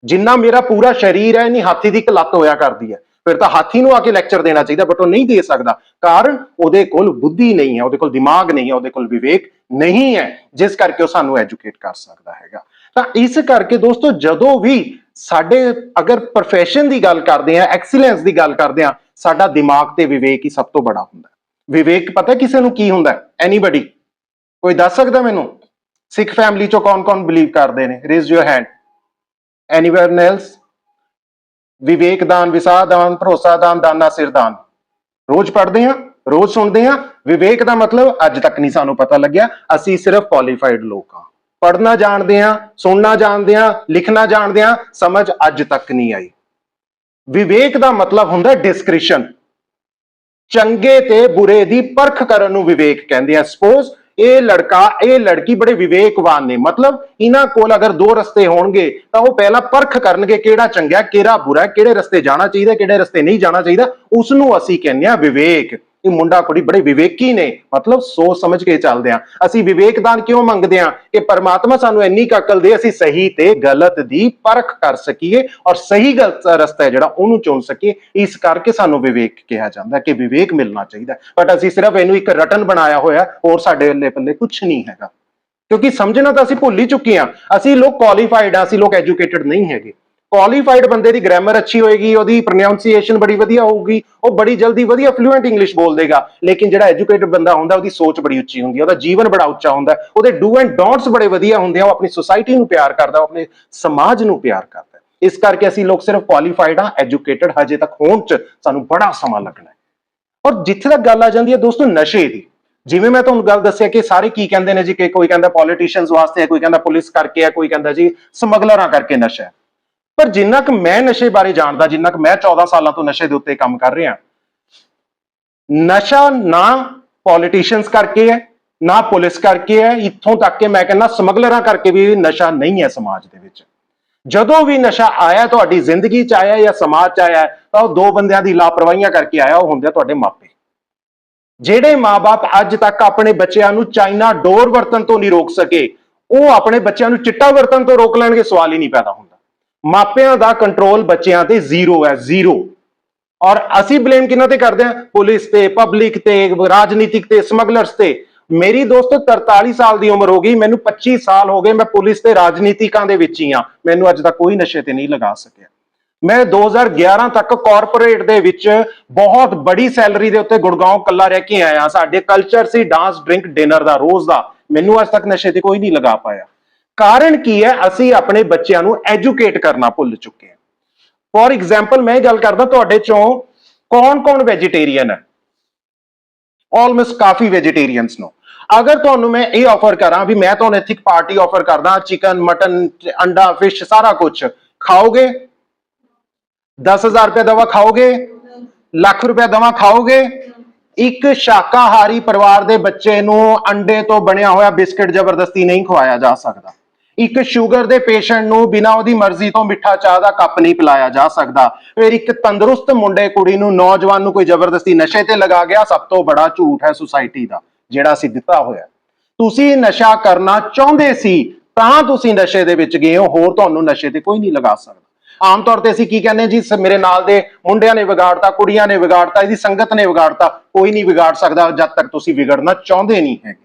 ਜਿੰਨਾ ਮੇਰਾ ਪੂਰਾ ਸਰੀਰ ਹੈ ਨਹੀਂ ਹਾਥੀ ਦੀ ਇੱਕ ਲੱਤ ਹੋਇਆ ਕਰਦੀ ਹੈ। ਫਿਰ ਤਾਂ ਹਾਥੀ ਨੂੰ ਆ ਕੇ ਲੈਕਚਰ ਦੇਣਾ ਚਾਹੀਦਾ ਬਟ ਉਹ ਨਹੀਂ ਦੇ ਸਕਦਾ। ਕਾਰਨ ਉਹਦੇ ਕੋਲ ਬੁੱਧੀ ਨਹੀਂ ਹੈ, ਉਹਦੇ ਕੋਲ ਦਿਮਾਗ ਨਹੀਂ ਹੈ, ਉਹਦੇ ਕੋਲ ਵਿਵੇਕ ਨਹੀਂ ਹੈ, ਜਿਸ ਕਰਕੇ ਉਹ ਸਾਨੂੰ ਐਜੂਕੇਟ ਕਰ ਸਕਦਾ ਹੈਗਾ। ਤਾਂ ਇਸ ਕਰਕੇ ਦੋਸਤੋ, ਜਦੋਂ ਵੀ ਸਾਡੇ ਅਗਰ profession ਦੀ ਗੱਲ ਕਰਦੇ ਆ ਐਕਸੀਲੈਂਸ ਦੀ ਗੱਲ ਕਰਦੇ ਆ ਸਾਡਾ ਦਿਮਾਗ ਤੇ ਵਿਵੇਕ ਹੀ ਸਭ ਤੋਂ ਬੜਾ ਹੁੰਦਾ ਵਿਵੇਕ, ਪਤਾ ਕਿਸੇ ਨੂੰ ਕੀ ਹੁੰਦਾ? ਐਨੀਬਾਡੀ ਕੋਈ ਦੱਸ ਸਕਦਾ ਮੈਨੂੰ? ਸਿੱਖ ਫੈਮਿਲੀ ਚੋਂ ਕੌਣ-ਕੌਣ ਬਲੀਵ ਕਰਦੇ ਨੇ? Raise your hand anyone else ਵਿਵੇਕ ਦਾਨ, ਵਿਸਾਹ ਦਾਨ, ਭਰੋਸਾ ਦਾਨ, ਦਾਨਾ ਸਿਰ ਦਾਨ। ਰੋਜ਼ ਪੜ੍ਹਦੇ ਆ ਰੋਜ਼ ਸੁਣਦੇ ਆ ਵਿਵੇਕ ਦਾ ਮਤਲਬ ਅੱਜ ਤੱਕ ਨਹੀਂ ਸਾਨੂੰ ਪਤਾ ਲੱਗਿਆ। ਅਸੀਂ ਸਿਰਫ ਕੁਆਲੀਫਾਈਡ ਲੋਕ ਆ ਪੜ੍ਹਨਾ ਜਾਣਦੇ ਆ ਸੁਣਨਾ ਜਾਣਦੇ ਆ ਲਿਖਣਾ ਜਾਣਦੇ ਆ ਸਮਝ ਅੱਜ ਤੱਕ ਨਹੀਂ ਆਈ। ਵਿਵੇਕ ਦਾ ਮਤਲਬ ਹੁੰਦਾ ਡਿਸਕ੍ਰਿਸ਼ਨ ਚੰਗੇ ਤੇ ਬੁਰੇ ਦੀ ਪਰਖ ਕਰਨ ਨੂੰ ਵਿਵੇਕ ਕਹਿੰਦੇ ਆ। ਸਪੋਜ਼ ਇਹ ਲੜਕਾ, ਇਹ ਲੜਕੀ ਬੜੇ ਵਿਵੇਕਵਾਨ ਨੇ। ਮਤਲਬ ਇਹਨਾਂ ਕੋਲ ਅਗਰ ਦੋ ਰਸਤੇ ਹੋਣਗੇ, ਤਾਂ ਉਹ ਪਹਿਲਾਂ ਪਰਖ ਕਰਨਗੇ ਕਿਹੜਾ ਚੰਗਾ, ਕਿਹੜਾ ਬੁਰਾ, ਕਿਹੜੇ ਰਸਤੇ ਜਾਣਾ ਚਾਹੀਦਾ, ਕਿਹੜੇ ਰਸਤੇ ਨਹੀਂ ਜਾਣਾ ਚਾਹੀਦਾ। ਉਸ ਨੂੰ ਅਸੀਂ ਕਹਿੰਦੇ ਆ ਵਿਵੇਕ। ਕਿ ਮੁੰਡਾ ਕੁੜੀ ਬੜੇ ਵਿਵੇਕੀ ਨੇ, ਮਤਲਬ ਸੋਚ ਸਮਝ ਕੇ ਚੱਲਦੇ ਆ। ਅਸੀਂ ਵਿਵੇਕਦਾਨ ਕਿਉਂ ਮੰਗਦੇ ਆ? ਕਿ ਪਰਮਾਤਮਾ ਸਾਨੂੰ ਇੰਨੀ ਕੁ ਅਕਲ ਦੇ, ਅਸੀਂ ਸਹੀ ਤੇ ਗਲਤ ਦੀ ਪਰਖ ਕਰ ਸਕੀਏ ਔਰ ਸਹੀ ਗਲਤ ਰਸਤਾ ਹੈ ਜਿਹੜਾ ਉਹਨੂੰ ਚੁਣ ਸਕੀਏ। ਇਸ ਕਰਕੇ ਸਾਨੂੰ ਵਿਵੇਕ ਕਿਹਾ ਜਾਂਦਾ ਕਿ ਵਿਵੇਕ ਮਿਲਣਾ ਚਾਹੀਦਾ। ਬਟ ਅਸੀਂ ਸਿਰਫ ਇਹਨੂੰ ਇੱਕ ਰਟਨ ਬਣਾਇਆ ਹੋਇਆ, ਹੋਰ ਸਾਡੇ ਪੱਲੇ ਪੱਲੇ ਕੁਝ ਨਹੀਂ ਹੈਗਾ। ਕਿਉਂਕਿ ਸਮਝਣਾ ਤਾਂ ਅਸੀਂ ਭੁੱਲ ਹੀ ਚੁੱਕੇ ਆ। ਅਸੀਂ ਲੋਕ ਕੁਆਲੀਫਾਈਡ ਆ, ਅਸੀਂ ਲੋਕ ਐਜੂਕੇਟਿਡ ਨਹੀਂ ਹੈਗੇ। ਕੁਆਲੀਫਾਈਡ ਬੰਦੇ ਦੀ ਗ੍ਰਾਮਰ ਅੱਛੀ ਹੋਏਗੀ, ਉਹਦੀ ਪ੍ਰੋਨਾਂਸੀਏਸ਼ਨ ਬੜੀ ਵਧੀਆ ਹੋਊਗੀ, ਉਹ ਬੜੀ ਜਲਦੀ ਵਧੀਆ ਫਲੂਐਂਟ ਇੰਗਲਿਸ਼ ਬੋਲ ਦੇਗਾ। ਲੇਕਿਨ ਜਿਹੜਾ ਐਜੂਕੇਟਿਡ ਬੰਦਾ ਹੁੰਦਾ, ਉਹਦੀ ਸੋਚ ਬੜੀ ਉੱਚੀ ਹੁੰਦੀ ਹੈ, ਉਹਦਾ ਜੀਵਨ ਬੜਾ ਉੱਚਾ ਹੁੰਦਾ ਉਹਦੇ ਡੂ ਐਂਡ ਡੋਂਟਸ ਬੜੇ ਵਧੀਆ ਹੁੰਦੇ ਆ, ਉਹ ਆਪਣੀ ਸੁਸਾਇਟੀ ਨੂੰ ਪਿਆਰ ਕਰਦਾ, ਉਹ ਆਪਣੇ ਸਮਾਜ ਨੂੰ ਪਿਆਰ ਕਰਦਾ ਇਸ ਕਰਕੇ ਅਸੀਂ ਲੋਕ ਸਿਰਫ ਕੁਆਲੀਫਾਈਡ ਆ ਐਜੂਕੇਟਿਡ ਹਜੇ ਤੱਕ ਹੋਣ ਚ ਸਾਨੂੰ ਬੜਾ ਸਮਾਂ ਲੱਗਣਾ ਹੈ। ਔਰ ਜਿੱਥੇ ਤੱਕ ਗੱਲ ਆ ਜਾਂਦੀ ਹੈ ਦੋਸਤੋ, ਨਸ਼ੇ ਦੀ। ਜਿਵੇਂ ਮੈਂ ਤੁਹਾਨੂੰ ਗੱਲ ਦੱਸਿਆ ਕਿ ਸਾਰੇ ਕੀ ਕਹਿੰਦੇ ਨੇ ਜੀ ਕਿ ਕੋਈ ਕਹਿੰਦਾ ਪੋਲੀਟੀਸ਼ੀਅਨਸ ਵਾਸਤੇ ਹੈ, ਕੋਈ ਕਹਿੰਦਾ ਪੁਲਿਸ ਕਰਕੇ ਹੈ, ਕੋਈ ਕਹਿੰਦਾ ਜੀ ਸਮਗਲਰਾਂ ਕਰਕੇ ਨਸ਼ਾ ਹੈ। ਪਰ ਜਿੰਨਾ ਕੁ ਮੈਂ ਨਸ਼ੇ ਬਾਰੇ ਜਾਣਦਾ, ਜਿੰਨਾ ਕੁ ਮੈਂ 14 ਸਾਲਾਂ ਤੋਂ ਨਸ਼ੇ ਦੇ ਉੱਤੇ ਕੰਮ ਕਰ ਰਿਹਾ, ਨਸ਼ਾ ਨਾ ਪੋਲੀਟੀਸ਼ੀਅਨਸ ਕਰਕੇ ਹੈ, ਨਾ ਪੁਲਿਸ ਕਰਕੇ ਹੈ, ਇੱਥੋਂ ਤੱਕ ਕਿ ਮੈਂ ਕਹਿੰਦਾ ਸਮਗਲਰਾਂ ਕਰਕੇ ਵੀ ਨਸ਼ਾ ਨਹੀਂ ਹੈ ਸਮਾਜ ਦੇ ਵਿੱਚ। ਜਦੋਂ ਵੀ ਨਸ਼ਾ ਆਇਆ, ਤੁਹਾਡੀ ਜ਼ਿੰਦਗੀ ਚ ਆਇਆ ਜਾਂ ਸਮਾਜ ਚ ਆਇਆ, ਤਾਂ ਉਹ ਦੋ ਬੰਦਿਆਂ ਦੀ ਲਾਪਰਵਾਹੀਆਂ ਕਰਕੇ ਆਇਆ, ਉਹ ਹੁੰਦੇ ਆ ਤੁਹਾਡੇ ਮਾਪੇ। ਜਿਹੜੇ ਮਾਪੇ ਅੱਜ ਤੱਕ ਆਪਣੇ ਬੱਚਿਆਂ ਨੂੰ ਚਾਈਨਾ ਡੋਰ ਵਰਤਨ ਤੋਂ ਨਹੀਂ ਰੋਕ ਸਕੇ, ਉਹ ਆਪਣੇ ਬੱਚਿਆਂ ਨੂੰ ਚਿੱਟਾ ਵਰਤਣ ਤੋਂ ਰੋਕ ਲੈਣਗੇ, ਸਵਾਲ ਹੀ ਨਹੀਂ ਪੈਦਾ ਹੁੰਦਾ। ਮਾਪਿਆਂ ਦਾ ਕੰਟਰੋਲ ਬੱਚਿਆਂ ਤੇ ਜ਼ੀਰੋ ਹੈ ਜ਼ੀਰੋ ਔਰ ਅਸੀਂ ਬਲੇਮ ਕਿਹਨਾਂ ਤੇ ਕਰਦੇ ਹਾਂ? ਪੁਲਿਸ ਤੇ ਪਬਲਿਕ ਤੇ, ਰਾਜਨੀਤਿਕ ਤੇ ਸਮਗਲਰਸ ਤੇ। ਮੇਰੀ ਦੋਸਤੋ 43 ਸਾਲ ਦੀ ਉਮਰ ਹੋ ਗਈ, ਮੈਨੂੰ 25 ਸਾਲ ਹੋ ਗਏ, ਮੈਂ ਪੁਲਿਸ ਤੇ ਰਾਜਨੀਤਿਕਾਂ ਦੇ ਵਿੱਚ ਹੀ ਆ ਮੈਨੂੰ ਅੱਜ ਤੱਕ ਕੋਈ ਨਸ਼ੇ ਤੇ ਨਹੀਂ ਲਗਾ ਸਕਿਆ। ਮੈਂ 2011 ਤੱਕ ਕਾਰਪੋਰੇਟ ਦੇ ਵਿੱਚ ਬਹੁਤ ਬੜੀ ਸੈਲਰੀ ਦੇ ਉੱਤੇ ਗੁੜਗਾਉਂ ਕੱਲਾ ਰਹਿ ਕੇ ਆਇਆ। ਸਾਡੇ ਕਲਚਰ ਸੀ ਡਾਂਸ ਡਰਿੰਕ ਡਿਨਰ ਦਾ, ਰੋਜ਼ ਦਾ। ਮੈਨੂੰ ਅੱਜ ਤੱਕ ਨਸ਼ੇ ਤੇ ਕੋਈ ਨਹੀਂ ਲਗਾ ਪਾਇਆ। ਕਾਰਨ ਕੀ ਹੈ? ਅਸੀਂ ਆਪਣੇ ਬੱਚਿਆਂ ਨੂੰ ਐਜੂਕੇਟ ਕਰਨਾ ਭੁੱਲ ਚੁੱਕੇ ਹਾਂ। ਫੋਰ ਐਗਜ਼ਾਮਪਲ ਮੈਂ ਇਹ ਗੱਲ ਕਰਦਾ, ਤੁਹਾਡੇ ਚੋਂ ਕੌਣ-ਕੌਣ ਵੈਜੀਟੇਰੀਅਨ ਹੈ? ਆਲਮੋਸਟ ਕਾਫੀ ਵੈਜੀਟੇਰੀਅਨਸ ਨੂੰ। ਅਗਰ ਤੁਹਾਨੂੰ ਮੈਂ ਇਹ ਆਫਰ ਕਰਾਂ ਵੀ ਮੈਂ ਤੁਹਾਨੂੰ ਇੱਥੇ ਇੱਕ ਪਾਰਟੀ ਆਫਰ ਕਰਦਾ ਚਿਕਨ ਮਟਨ ਅੰਡਾ ਫਿਸ਼ ਸਾਰਾ ਕੁਝ ਖਾਓਗੇ? 10000 ਰੁਪਏ ਦਵਾ ਖਾਓਗੇ? ਲੱਖ ਰੁਪਏ ਦਵਾ ਖਾਓਗੇ? ਇੱਕ ਸ਼ਾਕਾਹਾਰੀ ਪਰਿਵਾਰ ਦੇ ਬੱਚੇ ਨੂੰ ਅੰਡੇ ਤੋਂ ਬਣਿਆ ਹੋਇਆ ਬਿਸਕਟ ਜ਼ਬਰਦਸਤੀ ਨਹੀਂ ਖਵਾਇਆ ਜਾ ਸਕਦਾ। ਇੱਕ ਸ਼ੂਗਰ ਦੇ ਪੇਸ਼ੈਂਟ ਨੂੰ ਬਿਨਾਂ ਉਹਦੀ ਮਰਜ਼ੀ ਤੋਂ ਮਿੱਠਾ ਚਾਹ ਦਾ ਕੱਪ ਨਹੀਂ ਪਿਲਾਇਆ ਜਾ ਸਕਦਾ। ਫਿਰ ਇੱਕ ਤੰਦਰੁਸਤ ਮੁੰਡੇ ਕੁੜੀ ਨੂੰ ਨੌਜਵਾਨ ਨੂੰ ਕੋਈ ਜ਼ਬਰਦਸਤੀ ਨਸ਼ੇ ਤੇ ਲਗਾ ਗਿਆ, ਸਭ ਤੋਂ ਬੜਾ ਝੂਠ ਹੈ ਸੁਸਾਇਟੀ ਦਾ, ਜਿਹੜਾ ਅਸੀਂ ਦਿੱਤਾ ਹੋਇਆ। ਤੁਸੀਂ ਨਸ਼ਾ ਕਰਨਾ ਚਾਹੁੰਦੇ ਸੀ, ਤਾਂ ਤੁਸੀਂ ਨਸ਼ੇ ਦੇ ਵਿੱਚ ਗਏ ਹੋ, ਹੋਰ ਤੁਹਾਨੂੰ ਨਸ਼ੇ ਤੇ ਕੋਈ ਨਹੀਂ ਲਗਾ ਸਕਦਾ। ਆਮ ਤੌਰ ਤੇ ਅਸੀਂ ਕੀ ਕਹਿੰਦੇ ਜੀ ਮੇਰੇ ਨਾਲ ਦੇ ਮੁੰਡਿਆਂ ਨੇ ਵਿਗਾੜਤਾ, ਕੁੜੀਆਂ ਨੇ ਵਿਗਾੜਤਾ, ਇਹਦੀ ਸੰਗਤ ਨੇ ਵਿਗਾੜਤਾ, ਕੋਈ ਨਹੀਂ ਵਿਗਾੜ ਸਕਦਾ, ਜਦ ਤੱਕ ਤੁਸੀਂ ਵਿਗੜਨਾ ਚਾਹੁੰਦੇ ਨਹੀਂ ਹੈਗੇ।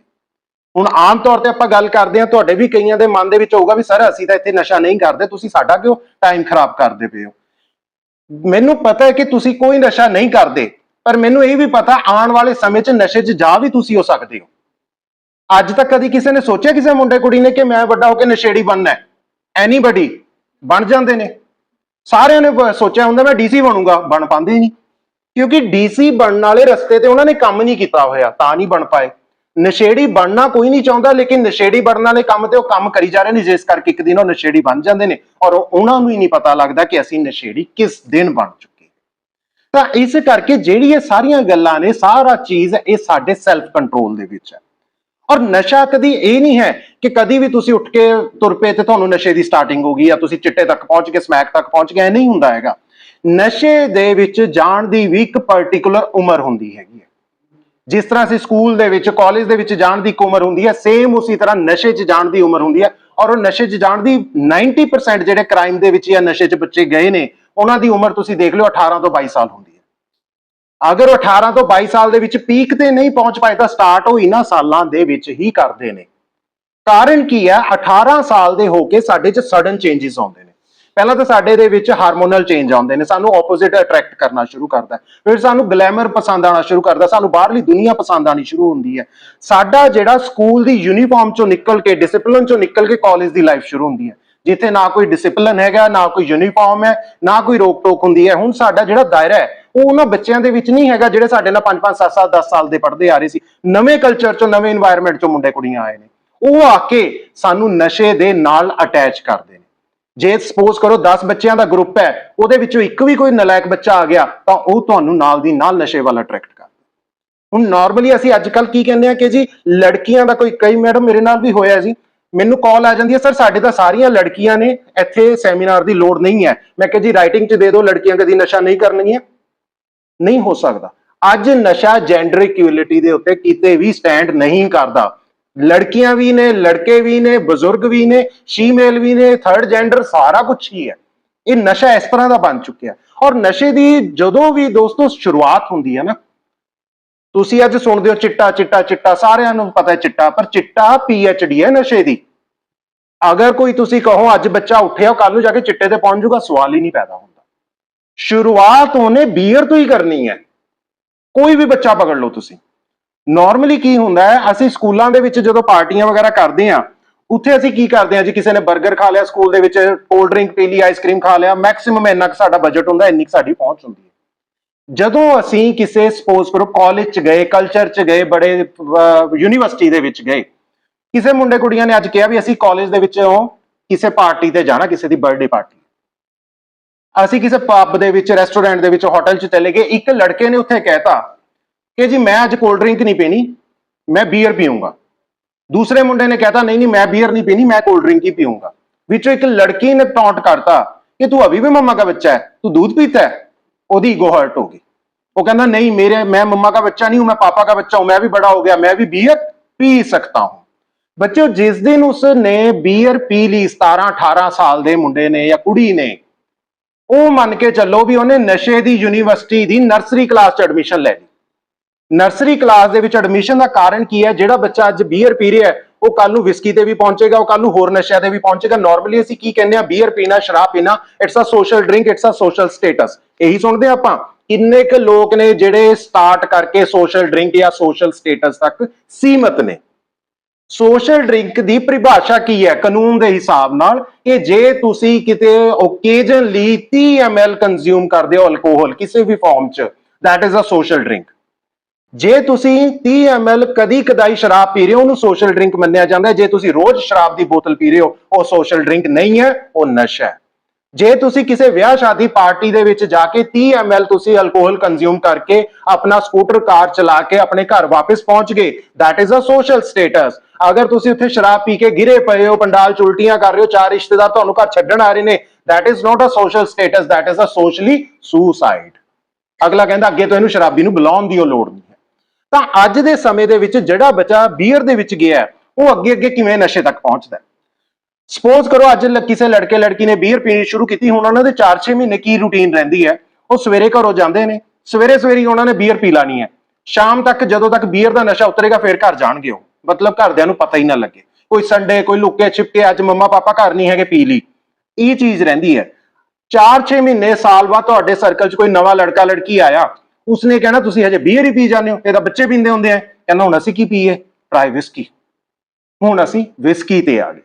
ਹੁਣ ਆਮ ਤੌਰ ਤੇ ਆਪਾਂ ਗੱਲ ਕਰਦੇ ਹਾਂ, ਤੁਹਾਡੇ ਵੀ ਕਈਆਂ ਦੇ ਮਨ ਦੇ ਵਿੱਚ ਹੋਊਗਾ ਵੀ, ਸਰ, ਅਸੀਂ ਤਾਂ ਇੱਥੇ ਨਸ਼ਾ ਨਹੀਂ ਕਰਦੇ, ਤੁਸੀਂ ਸਾਡਾ ਕਿਉਂ ਟਾਈਮ ਖਰਾਬ ਕਰਦੇ ਪਏ ਹੋ? ਮੈਨੂੰ ਪਤਾ ਹੈ ਕਿ ਤੁਸੀਂ ਕੋਈ ਨਸ਼ਾ ਨਹੀਂ ਕਰਦੇ, ਪਰ ਮੈਨੂੰ ਇਹ ਵੀ ਪਤਾ ਆਉਣ ਵਾਲੇ ਸਮੇਂ 'ਚ ਨਸ਼ੇ 'ਚ ਜਾ ਵੀ ਤੁਸੀਂ ਹੋ ਸਕਦੇ ਹੋ। ਅੱਜ ਤੱਕ ਕਦੀ ਕਿਸੇ ਨੇ ਸੋਚਿਆ, ਕਿਸੇ ਮੁੰਡੇ ਕੁੜੀ ਨੇ ਕਿ ਮੈਂ ਵੱਡਾ ਹੋ ਕੇ ਨਸ਼ੇੜੀ ਬਣਨਾ ਹੈ? ਐਨੀਬਡੀ ਬਣ ਜਾਂਦੇ ਨੇ। ਸਾਰਿਆਂ ਨੇ ਸੋਚਿਆ ਹੁੰਦਾ, ਮੈਂ ਡੀਸੀ ਬਣੂੰਗਾ। ਬਣ ਪਾਉਂਦੇ ਨਹੀਂ। ਕਿਉਂਕਿ ਡੀਸੀ ਬਣਨ ਵਾਲੇ ਰਸਤੇ ਤੇ ਉਹਨਾਂ ਨੇ ਕੰਮ ਨਹੀਂ ਕੀਤਾ ਹੋਇਆ, ਤਾਂ ਨਹੀਂ ਬਣ ਪਾਏ। ਨਸ਼ੇੜੀ ਬਣਨਾ ਕੋਈ ਨਹੀਂ ਚਾਹੁੰਦਾ, ਲੇਕਿਨ ਨਸ਼ੇੜੀ ਬਣਨ ਵਾਲੇ ਕੰਮ ਤੇ ਉਹ ਕੰਮ ਕਰੀ ਜਾ ਰਹੇ ਨੇ, ਜਿਸ ਕਰਕੇ ਇੱਕ ਦਿਨ ਉਹ ਨਸ਼ੇੜੀ ਬਣ ਜਾਂਦੇ ਨੇ। ਔਰ ਉਹ- ਉਹਨਾਂ ਨੂੰ ਹੀ ਨਹੀਂ ਪਤਾ ਲੱਗਦਾ ਕਿ ਅਸੀਂ ਨਸ਼ੇੜੀ ਕਿਸ ਦਿਨ ਬਣ ਚੁੱਕੇ ਤਾਂ ਇਸ ਕਰਕੇ ਜਿਹੜੀ ਇਹ ਸਾਰੀਆਂ ਗੱਲਾਂ ਨੇ, ਸਾਰਾ ਚੀਜ਼ ਇਹ ਸਾਡੇ ਸੈਲਫ ਕੰਟਰੋਲ ਦੇ ਵਿੱਚ ਹੈ। ਔਰ ਨਸ਼ਾ ਕਦੀ ਇਹ ਨਹੀਂ ਹੈ ਕਿ ਕਦੀ ਵੀ ਤੁਸੀਂ ਉੱਠ ਕੇ ਤੁਰ ਪਏ ਤੇ ਤੁਹਾਨੂੰ ਨਸ਼ੇ ਦੀ ਸਟਾਰਟਿੰਗ ਹੋ ਗਈ ਜਾਂ ਤੁਸੀਂ ਚਿੱਟੇ ਤੱਕ ਪਹੁੰਚ ਕੇ ਸਮੈਕ ਤੱਕ ਪਹੁੰਚ ਗਏ ਇਹ ਨਹੀਂ ਹੁੰਦਾ ਹੈਗਾ। ਨਸ਼ੇ ਦੇ ਵਿੱਚ ਜਾਣ ਦੀ ਵੀ ਇੱਕ ਪਾਰਟਿਕੂਲਰ ਉਮਰ ਹੁੰਦੀ ਹੈਗੀ। ਜਿਸ ਤਰ੍ਹਾਂ ਅਸੀਂ ਸਕੂਲ ਦੇ ਵਿੱਚ ਕਾਲਜ ਦੇ ਵਿੱਚ ਜਾਣ ਦੀ ਇੱਕ ਉਮਰ ਹੁੰਦੀ ਹੈ ਸੇਮ ਉਸੇ ਤਰ੍ਹਾਂ ਨਸ਼ੇ 'ਚ ਜਾਣ ਦੀ ਉਮਰ ਹੁੰਦੀ ਹੈ ਔਰ ਉਹ ਨਸ਼ੇ 'ਚ ਜਾਣ ਦੀ 90% ਜਿਹੜੇ ਕ੍ਰਾਈਮ ਦੇ ਵਿੱਚ ਜਾਂ ਨਸ਼ੇ 'ਚ ਬੱਚੇ ਗਏ ਨੇ, ਉਹਨਾਂ ਦੀ ਉਮਰ ਤੁਸੀਂ ਦੇਖ ਲਿਓ 18 ਤੋਂ 22 ਸਾਲ ਹੁੰਦੀ ਹੈ। ਅਗਰ ਉਹ 18 ਤੋਂ 22 ਸਾਲ ਦੇ ਵਿੱਚ ਪੀਕ ਤੇ ਨਹੀਂ ਪਹੁੰਚ ਪਾਏ ਤਾਂ ਸਟਾਰਟ ਉਹ ਇਹਨਾਂ ਸਾਲਾਂ ਦੇ ਵਿੱਚ ਹੀ ਕਰਦੇ ਨੇ। ਕਾਰਨ ਕੀ ਹੈ? 18 ਸਾਲ ਦੇ ਹੋ ਕੇ ਸਾਡੇ 'ਚ ਸਡਨ ਚੇਂजेस ਆਉਂਦੇ ਨੇ। ਪਹਿਲਾਂ ਤਾਂ ਸਾਡੇ ਦੇ ਵਿੱਚ ਹਾਰਮੋਨਲ ਚੇਂਜ ਆਉਂਦੇ ਨੇ, ਸਾਨੂੰ ਆਪੋਜ਼ਿਟ ਅਟਰੈਕਟ ਕਰਨਾ ਸ਼ੁਰੂ ਕਰਦਾ ਫਿਰ ਸਾਨੂੰ ਗਲੈਮਰ ਪਸੰਦ ਆਉਣਾ ਸ਼ੁਰੂ ਕਰਦਾ ਸਾਨੂੰ ਬਾਹਰਲੀ ਦੁਨੀਆ ਪਸੰਦ ਆਣੀ ਸ਼ੁਰੂ ਹੁੰਦੀ ਹੈ। ਸਾਡਾ ਜਿਹੜਾ ਸਕੂਲ ਦੀ ਯੂਨੀਫਾਰਮ ਚੋਂ ਨਿਕਲ ਕੇ ਡਿਸਪਲਿਨ ਚੋਂ ਨਿਕਲ ਕੇ ਕਾਲਜ ਦੀ ਲਾਈਫ ਸ਼ੁਰੂ ਹੁੰਦੀ ਹੈ। ਜਿੱਥੇ ਨਾ ਕੋਈ ਡਿਸਪਲਿਨ ਹੈਗਾ, ਨਾ ਕੋਈ ਯੂਨੀਫਾਰਮ ਹੈ, ਨਾ ਕੋਈ ਰੋਕ ਟੋਕ ਹੁੰਦੀ ਹੈ। ਹੁਣ ਸਾਡਾ ਜਿਹੜਾ ਦਾਇਰਾ ਹੈ, ਉਹ ਉਹਨਾਂ ਬੱਚਿਆਂ ਦੇ ਵਿੱਚ ਨਹੀਂ ਹੈਗਾ, ਜਿਹੜੇ ਸਾਡੇ ਨਾਲ 5 5 7 7 10 ਸਾਲ ਦੇ ਪੜ੍ਹਦੇ ਆ ਰਹੇ ਸੀ। ਨਵੇਂ ਕਲਚਰ ਚੋਂ, ਨਵੇਂ এনवायरमेंट ਚੋਂ ਮੁੰਡੇ ਕੁੜੀਆਂ ਆਏ ਨੇ। ਉਹ ਆ ਕੇ ਸਾਨੂੰ ਨਸ਼ੇ ਦੇ ਨਾਲ ਅਟੈਚ ਕਰਦੇ ਜੇ ਸਪੋਜ਼ ਕਰੋ 10 ਬੱਚਿਆਂ ਦਾ ਗਰੁੱਪ ਹੈ, ਉਹਦੇ ਵਿੱਚੋਂ ਇੱਕ ਵੀ ਕੋਈ ਨਲਾਇਕ ਬੱਚਾ ਆ ਗਿਆ, ਤਾਂ ਉਹ ਤੁਹਾਨੂੰ ਨਾਲ ਦੀ ਨਾਲ ਨਸ਼ੇ ਵੱਲ ਅਟਰੈਕਟ ਕਰਦਾ ਹੁਣ ਨਾਰਮਲੀ ਅਸੀਂ ਅੱਜ ਕੱਲ ਕੀ ਕਹਿੰਦੇ ਆ ਕਿ ਜੀ, ਲੜਕੀਆਂ ਦਾ ਕੋਈ, ਕਈ ਮੈਡਮ ਮੇਰੇ ਨਾਲ ਵੀ ਹੋਇਆ ਜੀ। ਮੈਨੂੰ ਕਾਲ ਆ ਜਾਂਦੀ ਹੈ ਸਰ ਸਾਡੇ ਤਾਂ ਸਾਰੀਆਂ ਲੜਕੀਆਂ ਨੇ, ਇੱਥੇ ਸੈਮੀਨਾਰ ਦੀ ਲੋੜ ਨਹੀਂ ਹੈ। ਮੈਂ ਕਿਹਾ ਜੀ ਰਾਈਟਿੰਗ 'ਚ ਦੇ ਦਿਓ, ਲੜਕੀਆਂ ਕਦੀ ਨਸ਼ਾ ਨਹੀਂ ਕਰਨਗੀਆਂ। ਨਹੀਂ ਹੋ ਸਕਦਾ। ਅੱਜ ਨਸ਼ਾ ਜੈਂਡਰ ਇਕੁਐਲਿਟੀ ਦੇ ਉੱਤੇ ਕਿਤੇ ਵੀ ਸਟੈਂਡ ਨਹੀਂ ਕਰਦਾ। ਲੜਕੀਆਂ ਵੀ ਨੇ, ਲੜਕੇ ਵੀ ਨੇ, ਬਜ਼ੁਰਗ ਵੀ ਨੇ ਸ਼ੀਮੇਲ ਵੀ ਨੇ ਥਰਡ ਜੈਂਡਰ ਸਾਰਾ ਕੁਝ ਹੀ ਹੈ। ਇਹ ਨਸ਼ਾ ਇਸ ਤਰ੍ਹਾਂ ਦਾ ਬਣ ਚੁੱਕਿਆ। ਔਰ ਨਸ਼ੇ ਦੀ ਜਦੋਂ ਵੀ ਦੋਸਤੋ ਸ਼ੁਰੂਆਤ ਹੁੰਦੀ ਹੈ ਨਾ, ਤੁਸੀਂ ਅੱਜ ਸੁਣਦੇ ਹੋ ਚਿੱਟਾ ਚਿੱਟਾ ਚਿੱਟਾ, ਸਾਰਿਆਂ ਨੂੰ ਪਤਾ ਹੈ ਚਿੱਟਾ, ਪਰ ਚਿੱਟਾ ਪੀਐਚਡੀ ਹੈ ਨਸ਼ੇ ਦੀ। ਅਗਰ ਕੋਈ ਤੁਸੀਂ ਕਹੋ ਅੱਜ ਬੱਚਾ ਉੱਠਿਆ ਕੱਲ ਨੂੰ ਜਾ ਕੇ ਚਿੱਟੇ ਤੇ ਪਹੁੰਚ ਜਾਊਗਾ, ਸਵਾਲ ਹੀ ਨਹੀਂ ਪੈਦਾ ਹੁੰਦਾ। ਸ਼ੁਰੂਆਤ ਉਹਨੇ ਬੀਅਰ ਤੋਂ ਹੀ ਕਰਨੀ ਹੈ। ਕੋਈ ਵੀ ਬੱਚਾ ਪਕੜ ਲਓ ਤੁਸੀਂ। ਨਾਰਮਲੀ ਕੀ ਹੁੰਦਾ ਹੈ, ਅਸੀਂ ਸਕੂਲਾਂ ਦੇ ਵਿੱਚ ਜਦੋਂ ਪਾਰਟੀਆਂ ਵਗੈਰਾ ਕਰਦੇ ਆ ਉੱਥੇ ਅਸੀਂ ਕੀ ਕਰਦੇ ਆ ਜੀ, ਕਿਸੇ ਨੇ 버ਗਰ ਖਾ ਲਿਆ, ਸਕੂਲ ਦੇ ਵਿੱਚ ਕੋਲਡ ਡਰਿੰਕ ਪੀ ਲਈ ਆਈਸਕ੍ਰੀਮ ਖਾ ਲਿਆ ਮੈਕਸਿਮਮ ਇੰਨਾ ਕੁ ਸਾਡਾ ਬਜਟ ਹੁੰਦਾ, ਇੰਨੀ ਕੁ ਸਾਡੀ ਪਹੁੰਚ ਹੁੰਦੀ ਹੈ। ਜਦੋਂ ਅਸੀਂ ਕਿਸੇ ਸਪੋਰਟਸ ਗਰੁੱਪ ਕਾਲਜ ਚ ਗਏ ਕਲਚਰ ਚ ਗਏ, ਬੜੇ ਯੂਨੀਵਰਸਿਟੀ ਦੇ ਵਿੱਚ ਗਏ, ਕਿਸੇ ਮੁੰਡੇ ਕੁੜੀਆਂ ਨੇ ਅੱਜ ਕਿਹਾ ਵੀ ਅਸੀਂ ਕਾਲਜ ਦੇ ਵਿੱਚੋਂ ਕਿਸੇ ਪਾਰਟੀ ਤੇ ਜਾਣਾ, ਕਿਸੇ ਦੀ ਬਰਥਡੇ ਪਾਰਟੀ ਅਸੀਂ ਕਿਸੇ ਪੱਬ ਦੇ ਵਿੱਚ ਰੈਸਟੋਰੈਂਟ ਦੇ ਵਿੱਚ ਹੋਟਲ 'ਚ ਚਲੇ ਗਏ, ਇੱਕ ਲੜਕੇ ਨੇ ਉੱਥੇ ਕਹਿਤਾ ਕਿ ਜੀ ਮੈਂ ਅੱਜ ਕੋਲਡ ਡਰਿੰਕ ਨਹੀਂ ਪੀਣੀ ਮੈਂ ਬੀਅਰ ਪੀਊਂਗਾ ਦੂਸਰੇ ਮੁੰਡੇ ਨੇ ਕਹਿਤਾ ਨਹੀਂ ਨਹੀਂ ਮੈਂ ਬੀਅਰ ਨਹੀਂ ਪੀਣੀ ਮੈਂ ਕੋਲਡ ਡਰਿੰਕ ਹੀ ਪੀਊਂਗਾ ਵਿੱਚੋਂ ਇੱਕ ਲੜਕੀ ਨੇ ਟੌਂਟ ਕਰਤਾ ਕਿ ਤੂੰ ਅਭੀ ਵੀ ਮੰਮਾ ਦਾ ਬੱਚਾ ਹੈ ਤੂੰ दूध पीता है ਉਹਦੀ ਈਗੋ ਹਰਟ ਹੋ ਗਈ ਉਹ ਕਹਿੰਦਾ नहीं मेरे मैं मम्मा का बच्चा नहीं हूं मैं पापा का बच्चा हूं मैं भी बड़ा हो गया मैं भी बियर पी सकता हूं ਬੱਚਿਓ ਜਿਸ ਦਿਨ ਉਸ ਨੇ ਬੀਅਰ ਪੀ ਲਈ 17 18 ਸਾਲ ਦੇ ਮੁੰਡੇ ਨੇ ਜਾਂ ਕੁੜੀ ਨੇ ਉਹ ਮੰਨ ਕੇ ਚੱਲੋ ਵੀ ਉਹਨੇ ਨਸ਼ੇ ਦੀ ਯੂਨੀਵਰਸਿਟੀ ਦੀ ਨਰਸਰੀ ਕਲਾਸ ਚ ਐਡਮਿਸ਼ਨ ਲੈ ਲਈ ਨਰਸਰੀ ਕਲਾਸ ਦੇ ਵਿੱਚ ਐਡਮਿਸ਼ਨ ਦਾ ਕਾਰਨ ਕੀ ਹੈ? ਜਿਹੜਾ ਬੱਚਾ ਅੱਜ ਬੀਅਰ ਪੀ ਰਿਹਾ ਹੈ, ਉਹ ਕੱਲ ਨੂੰ ਵਿਸਕੀ ਤੇ ਵੀ ਪਹੁੰਚੇਗਾ, ਉਹ ਕੱਲ ਨੂੰ ਹੋਰ ਨਸ਼ਿਆਂ ਤੇ ਵੀ ਪਹੁੰਚੇਗਾ। ਨਾਰਮਲੀ ਅਸੀਂ ਕੀ ਕਹਿੰਦੇ ਆ ਬੀਅਰ ਪੀਣਾ, ਸ਼ਰਾਬ ਪੀਣਾ it's a social drink it's a social status ਇਹੀ ਸੁਣਦੇ ਹਾਂ ਆਪਾਂ। ਕਿੰਨੇ ਕੁ ਲੋਕ ਨੇ ਜਿਹੜੇ ਸਟਾਰਟ ਕਰਕੇ ਸੋਸ਼ਲ ਡਰਿੰਕ ਜਾਂ ਸੋਸ਼ਲ ਸਟੇਟਸ ਤੱਕ ਸੀਮਤ ਨੇ? ਸੋਸ਼ਲ ਡਰਿੰਕ ਦੀ ਪਰਿਭਾਸ਼ਾ ਕੀ ਹੈ? ਕਾਨੂੰਨ ਦੇ ਹਿਸਾਬ ਨਾਲ ਕਿ ਜੇ ਤੁਸੀਂ ਕਿਤੇ ਓਕੇਜਨਲੀ 30 ml ਕੰਜ਼ਿਊਮ ਕਰਦੇ ਹੋ ਅਲਕੋਹਲ ਕਿਸੇ ਵੀ ਫਾਰਮ ਚ, that is a social drink ਜੇ ਤੁਸੀਂ 30 ml ਕਦੀ ਕਦਾਈ ਸ਼ਰਾਬ ਪੀ ਰਹੇ ਹੋ, ਉਹਨੂੰ ਸੋਸ਼ਲ ਡਰਿੰਕ ਮੰਨਿਆ ਜਾਂਦਾ ਜੇ ਤੁਸੀਂ ਰੋਜ਼ ਸ਼ਰਾਬ ਦੀ ਬੋਤਲ ਪੀ ਰਹੇ ਹੋ, ਉਹ ਸੋਸ਼ਲ ਡਰਿੰਕ ਨਹੀਂ ਹੈ, ਉਹ ਨਸ਼ਾ ਹੈ। ਜੇ ਤੁਸੀਂ ਕਿਸੇ ਵਿਆਹ ਸ਼ਾਦੀ ਪਾਰਟੀ ਦੇ ਵਿੱਚ ਜਾ ਕੇ 30 ml ਤੁਸੀਂ ਅਲਕੋਹਲ ਕੰਜ਼ਿਊਮ ਕਰਕੇ ਆਪਣਾ ਸਕੂਟਰ ਕਾਰ ਚਲਾ ਕੇ ਆਪਣੇ ਘਰ ਵਾਪਸ ਪਹੁੰਚ ਗਏ, that is a social status ਅਗਰ ਤੁਸੀਂ ਉੱਥੇ ਸ਼ਰਾਬ ਪੀ ਕੇ ਗਿਰੇ ਪਏ ਹੋ, ਪੰਡਾਲ ਚ ਉਲਟੀਆਂ ਕਰ ਰਹੇ ਹੋ, ਚਾਰ ਰਿਸ਼ਤੇਦਾਰ ਤੁਹਾਨੂੰ ਘਰ ਛੱਡਣ ਆ ਰਹੇ ਨੇ, that is not a social status that is a socially suicide ਅਗਲਾ ਕਹਿੰਦਾ ਅੱਗੇ ਤੋਂ ਇਹਨੂੰ ਸ਼ਰਾਬੀ ਨੂੰ ਬੁਲਾਉਣ ਦੀ ਉਹ ਲੋੜ ਨਹੀਂ। ਤਾਂ ਅੱਜ ਦੇ ਸਮੇਂ ਦੇ ਵਿੱਚ ਜਿਹੜਾ ਬੱਚਾ ਬੀਅਰ ਦੇ ਵਿੱਚ ਗਿਆ, ਉਹ ਅੱਗੇ ਅੱਗੇ ਕਿਵੇਂ ਨਸ਼ੇ ਤੱਕ ਪਹੁੰਚਦਾ? ਸਪੋਜ਼ ਕਰੋ ਅੱਜ ਕਿਸੇ ਲੜਕੇ ਲੜਕੀ ਨੇ ਬੀਅਰ ਪੀਣੀ ਸ਼ੁਰੂ ਕੀਤੀ, ਹੁਣ ਉਹਨਾਂ ਦੇ 4-6 ਮਹੀਨੇ ਕੀ ਰੂਟੀਨ ਰਹਿੰਦੀ ਹੈ? ਉਹ ਸਵੇਰੇ ਘਰੋਂ ਜਾਂਦੇ ਨੇ, ਸਵੇਰੇ ਸਵੇਰੇ ਉਹਨਾਂ ਨੇ ਬੀਅਰ ਪੀ ਲਾਣੀ ਹੈ। ਸ਼ਾਮ ਤੱਕ ਜਦੋਂ ਤੱਕ ਬੀਅਰ ਦਾ ਨਸ਼ਾ ਉਤਰੇਗਾ, ਫਿਰ ਘਰ ਜਾਣਗੇ ਉਹ। ਮਤਲਬ ਘਰਦਿਆਂ ਨੂੰ ਪਤਾ ਹੀ ਨਾ ਲੱਗੇ। ਕੋਈ ਸੰਡੇ ਕੋਈ ਲੁੱਕੇ ਛਿਪਕੇ, ਅੱਜ ਮੰਮਾ ਪਾਪਾ ਘਰ ਨਹੀਂ ਹੈਗੇ, ਪੀ ਲਈ। ਇਹ ਚੀਜ਼ ਰਹਿੰਦੀ ਹੈ। 4-6 ਮਹੀਨੇ, ਸਾਲ ਬਾਅਦ ਤੁਹਾਡੇ ਸਰਕਲ 'ਚ ਕੋਈ ਨਵਾਂ ਲੜਕਾ ਲੜਕੀ ਆਇਆ ਉਸਨੇ ਕਹਿਣਾ, ਤੁਸੀਂ ਹਜੇ ਬੀਅਰ ਹੀ ਪੀ ਜਾਂਦੇ ਹੋ, ਇਹਦਾ ਬੱਚੇ ਪੀਂਦੇ ਹੁੰਦੇ ਆ। ਕਹਿੰਦਾ, ਹੁਣ ਅਸੀਂ ਕੀ ਪੀਏ? ਟਰਾਈ ਵਿਸਕੀ ਹੁਣ ਅਸੀਂ ਵਿਸਕੀ ਤੇ ਆ ਗਏ।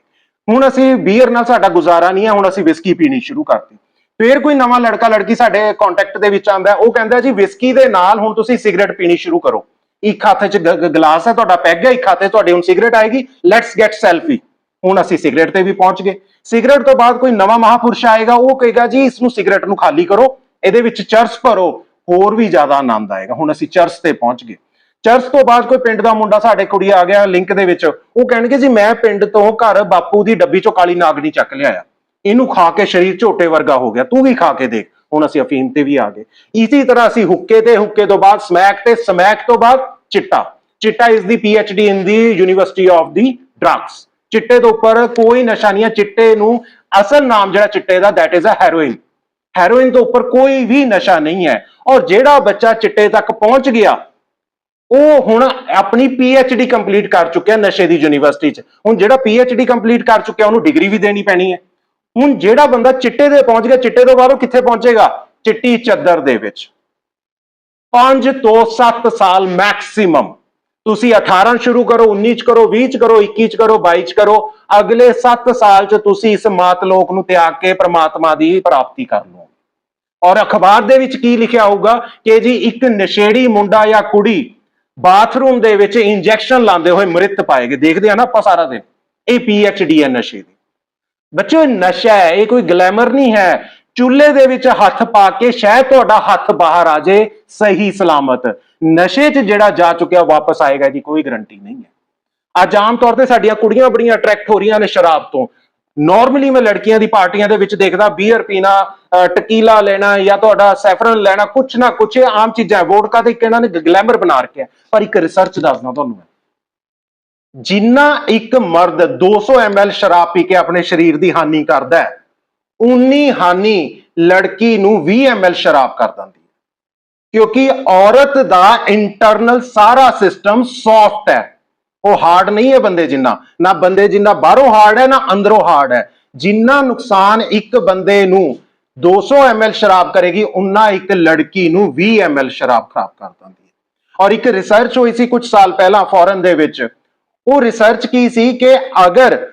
ਹੁਣ ਅਸੀਂ ਬੀਅਰ ਨਾਲ ਸਾਡਾ ਗੁਜ਼ਾਰਾ ਨਹੀਂ ਹੈ ਹੁਣ ਅਸੀਂ ਵਿਸਕੀ ਪੀਣੀ ਸ਼ੁਰੂ ਕਰਤੀ। ਫਿਰ ਕੋਈ ਨਵਾਂ ਲੜਕਾ, ਲੜਕੀ ਸਾਡੇ ਕੰਟੈਕਟ ਦੇ ਵਿੱਚ ਆਂਦਾ ਉਹ ਕਹਿੰਦਾ, ਜੀ ਵਿਸਕੀ ਦੇ ਨਾਲ ਹੁਣ ਤੁਸੀਂ ਸਿਗਰਟ ਪੀਣੀ ਸ਼ੁਰੂ ਕਰੋ। ਇੱਕ ਹੱਥ 'ਚ ਗਲਾਸ ਹੈ, ਤੁਹਾਡਾ ਪੈਗ ਹੈ ਇੱਕ ਹੱਥ 'ਚ ਤੁਹਾਡੀ ਹੁਣ ਸਿਗਰਟ ਆਏਗੀ ਲੈਟਸ ਗੈਟ ਸੈਲਫੀ ਹੁਣ ਅਸੀਂ ਸਿਗਰਟ ਤੇ ਵੀ ਪਹੁੰਚ ਗਏ। ਸਿਗਰਟ ਤੋਂ ਬਾਅਦ ਕੋਈ ਨਵਾਂ ਮਹਾਪੁਰਸ਼ ਆਏਗਾ, ਉਹ ਕਹੇਗਾ, ਜੀ, ਇਸ ਨੂੰ ਸਿਗਰਟ ਨੂੰ ਖਾਲੀ ਕਰੋ, ਇਹਦੇ ਵਿੱਚ ਚਰਸ ਭਰੋ ਹੋਰ ਵੀ ਜ਼ਿਆਦਾ ਆਨੰਦ ਆਏਗਾ। ਹੁਣ ਅਸੀਂ ਚਰਚ ਤੇ ਪਹੁੰਚ ਗਏ। ਚਰਚ ਤੋਂ ਬਾਅਦ ਕੋਈ ਪਿੰਡ ਦਾ ਮੁੰਡਾ ਸਾਡੇ ਕੁੜੀ ਆ ਗਿਆ ਲਿੰਕ ਦੇ ਵਿੱਚ। ਉਹ ਕਹਿਣਗੇ, ਜੀ, ਮੈਂ ਪਿੰਡ ਤੋਂ ਘਰ ਬਾਪੂ ਦੀ ਡੱਬੀ ਚੋਂ ਕਾਲੀ ਨਾਗਣੀ ਚੱਕ ਲਿਆਇਆ। ਇਹਨੂੰ ਖਾ ਕੇ ਸਰੀਰ ਝੋਟੇ ਵਰਗਾ ਹੋ ਗਿਆ। ਤੂੰ ਵੀ ਖਾ ਕੇ ਦੇਖ। ਹੁਣ ਅਸੀਂ ਅਫੀਮ ਤੇ ਵੀ ਆ ਗਏ। ਇਸੇ ਤਰ੍ਹਾਂ ਅਸੀਂ ਹੁੱਕੇ ਤੇ, ਹੁੱਕੇ ਤੋਂ ਬਾਅਦ, ਸਮੈਕ ਤੇ, ਸਮੈਕ ਤੋਂ ਬਾਅਦ ਚਿੱਟਾ। ਚਿੱਟਾ is the P H D in the university of the drugs ਚਿੱਟੇ ਤੋਂ ਉੱਪਰ ਕੋਈ ਨਸ਼ਾ ਨਹੀਂ ਹੈ। ਚਿੱਟੇ ਨੂੰ ਅਸਲ ਨਾਮ ਜਿਹੜਾ ਚਿੱਟੇ ਦਾ that is a heroin heroin ਤੋਂ ਉੱਪਰ ਕੋਈ ਵੀ ਨਸ਼ਾ ਨਹੀਂ ਹੈ। ਔਰ ਜਿਹੜਾ ਬੱਚਾ ਚਿੱਟੇ ਤੱਕ ਪਹੁੰਚ ਗਿਆ, ਉਹ ਹੁਣ ਆਪਣੀ ਡੀ ਕੰਪਲੀਟ ਕਰ ਚੁੱਕਿਆ ਨਸ਼ੇ ਦੀ ਯੂਨੀਵਰਸਿਟੀ 'ਚ। ਹੁਣ ਜਿਹੜਾ ਡੀ ਕੰਪਲੀਟ ਕਰ ਚੁੱਕਿਆ, ਉਹਨੂੰ ਡਿਗਰੀ ਵੀ ਦੇਣੀ ਪੈਣੀ ਹੈ। ਹੁਣ ਜਿਹੜਾ ਬੰਦਾ ਚਿੱਟੇ ਦੇ ਪਹੁੰਚ ਗਿਆ, ਚਿੱਟੇ ਤੋਂ ਬਾਅਦ ਉਹ ਕਿੱਥੇ ਪਹੁੰਚੇਗਾ? ਚਿੱਟੀ ਚੱਦਰ ਦੇ ਵਿੱਚ। 5 ਤੋਂ 7 ਸਾਲ ਮੈਕਸਿਮਮ ਤੁਸੀਂ 18 ਸ਼ੁਰੂ ਕਰੋ 19 ਚ ਕਰੋ 20 ਚ ਕਰੋ 21 ਚ ਕਰੋ 22 ਚ ਕਰੋ। ਅਗਲੇ 7 ਸਾਲ ਚ ਤੁਸੀਂ ਇਸ ਮਾਤ ਲੋਕ ਨੂੰ ਤਿਆਗ ਕੇ ਪ੍ਰਮਾਤਮਾ ਦੀ ਪ੍ਰਾਪਤੀ ਕਰ ਲਓ। ਔਰ ਅਖਬਾਰ ਦੇ ਵਿੱਚ ਕੀ ਲਿਖਿਆ ਹੋਊਗਾ ਕਿ ਜੀ ਇੱਕ ਨਸ਼ੇੜੀ ਮੁੰਡਾ ਜਾਂ ਕੁੜੀ ਬਾਥਰੂਮ ਦੇ ਵਿੱਚ ਇੰਜੈਕਸ਼ਨ ਲਾਉਂਦੇ ਹੋਏ ਮ੍ਰਿਤ ਪਾਏ ਗਏ। ਦੇਖਦੇ ਆ ਨਾ ਆਪਾਂ ਸਾਰਾ ਦਿਨ। ਇਹ ਡੀ ਹੈ ਨਸ਼ੇ ਦੀ। ਬੱਚਿਓ ਨਸ਼ਾ ਹੈ, ਇਹ ਕੋਈ ਗਲੈਮਰ ਨਹੀਂ ਹੈ। ਚੁੱਲ੍ਹੇ ਦੇ ਵਿੱਚ ਹੱਥ ਪਾ ਕੇ ਸ਼ਾਇਦ ਤੁਹਾਡਾ ਹੱਥ ਬਾਹਰ ਆ ਜੇ, ਸਹੀ ਸਲਾਮਤ। ਨਸ਼ੇ 'ਚ ਜਿਹੜਾ ਜਾ ਚੁੱਕਿਆ ਵਾਪਸ ਆਏਗਾ ਦੀ ਕੋਈ ਗਰੰਟੀ ਨਹੀਂ ਹੈ। ਅੱਜ ਆਮ ਤੌਰ ਤੇ ਸਾਡੀਆਂ ਕੁੜੀਆਂ ਬੜੀਆਂ ਅਟਰੈਕਟ ਹੋ ਰਹੀਆਂ ਨੇ ਸ਼ਰਾਬ ਤੋਂ। ਨਾਰਮਲੀ ਮੈਂ ਲੜਕੀਆਂ ਦੀ ਪਾਰਟੀਆਂ ਦੇ ਵਿੱਚ ਦੇਖਦਾ ਬੀਅਰ ਪੀਣਾ ਟਕੀਲਾ ਲੈਣਾ ਜਾਂ ਤੁਹਾਡਾ ਸੈਫਰਨ ਲੈਣਾ, ਕੁਛ ਨਾ ਕੁਛ, ਇਹ ਆਮ ਚੀਜ਼ਾਂ ਹੈ। ਵੋਡਕਾ ਤੇ ਇੱਕ ਇਹਨਾਂ ਨੇ ਗਲੈਮਰ ਬਣਾ ਰੱਖਿਆ। ਪਰ ਇੱਕ ਰਿਸਰਚ ਦੱਸਦਾ ਤੁਹਾਨੂੰ ਮੈਂ। ਜਿੰਨਾ ਇੱਕ ਮਰਦ 200 ml ਸ਼ਰਾਬ ਪੀ ਕੇ ਆਪਣੇ ਸਰੀਰ ਦੀ ਹਾਨੀ ਕਰਦਾ ਹੈ, ਉਨੀ ਹਾਨੀ ਲੜਕੀ ਨੂੰ 20 ml ਸ਼ਰਾਬ ਕਰ ਦਿੰਦੀ ਹੈ। ਕਿਉਂਕਿ ਔਰਤ ਦਾ ਇੰਟਰਨਲ ਸਾਰਾ ਸਿਸਟਮ ਸੌਫਟ ਹੈ। ਉਹ ਹਾਰਡ ਨਹੀਂ ਹੈ ਬੰਦੇ ਜਿੰਨਾ। ਨਾ ਬੰਦੇ ਜਿੰਨਾ ਬਾਹਰੋਂ ਹਾਰਡ ਹੈ, ਨਾ ਅੰਦਰੋਂ ਹਾਰਡ ਹੈ। ਜਿੰਨਾ ਨੁਕਸਾਨ ਇੱਕ ਬੰਦੇ ਨੂੰ 200 ml ਸ਼ਰਾਬ ਕਰੇਗੀ, ਉਨਾ ਇੱਕ ਲੜਕੀ ਨੂੰ 20 ml ਸ਼ਰਾਬ ਖਰਾਬ ਕਰ ਦਿੰਦੀ ਹੈ। ਔਰ ਇੱਕ ਰਿਸਰਚ ਹੋਈ ਸੀ ਕੁਝ ਸਾਲ ਪਹਿਲਾਂ ਫੋਰਨ ਦੇ ਵਿੱਚ। ਉਹ ਰਿਸਰਚ ਕੀ ਸੀ ਕਿ ਅਗਰ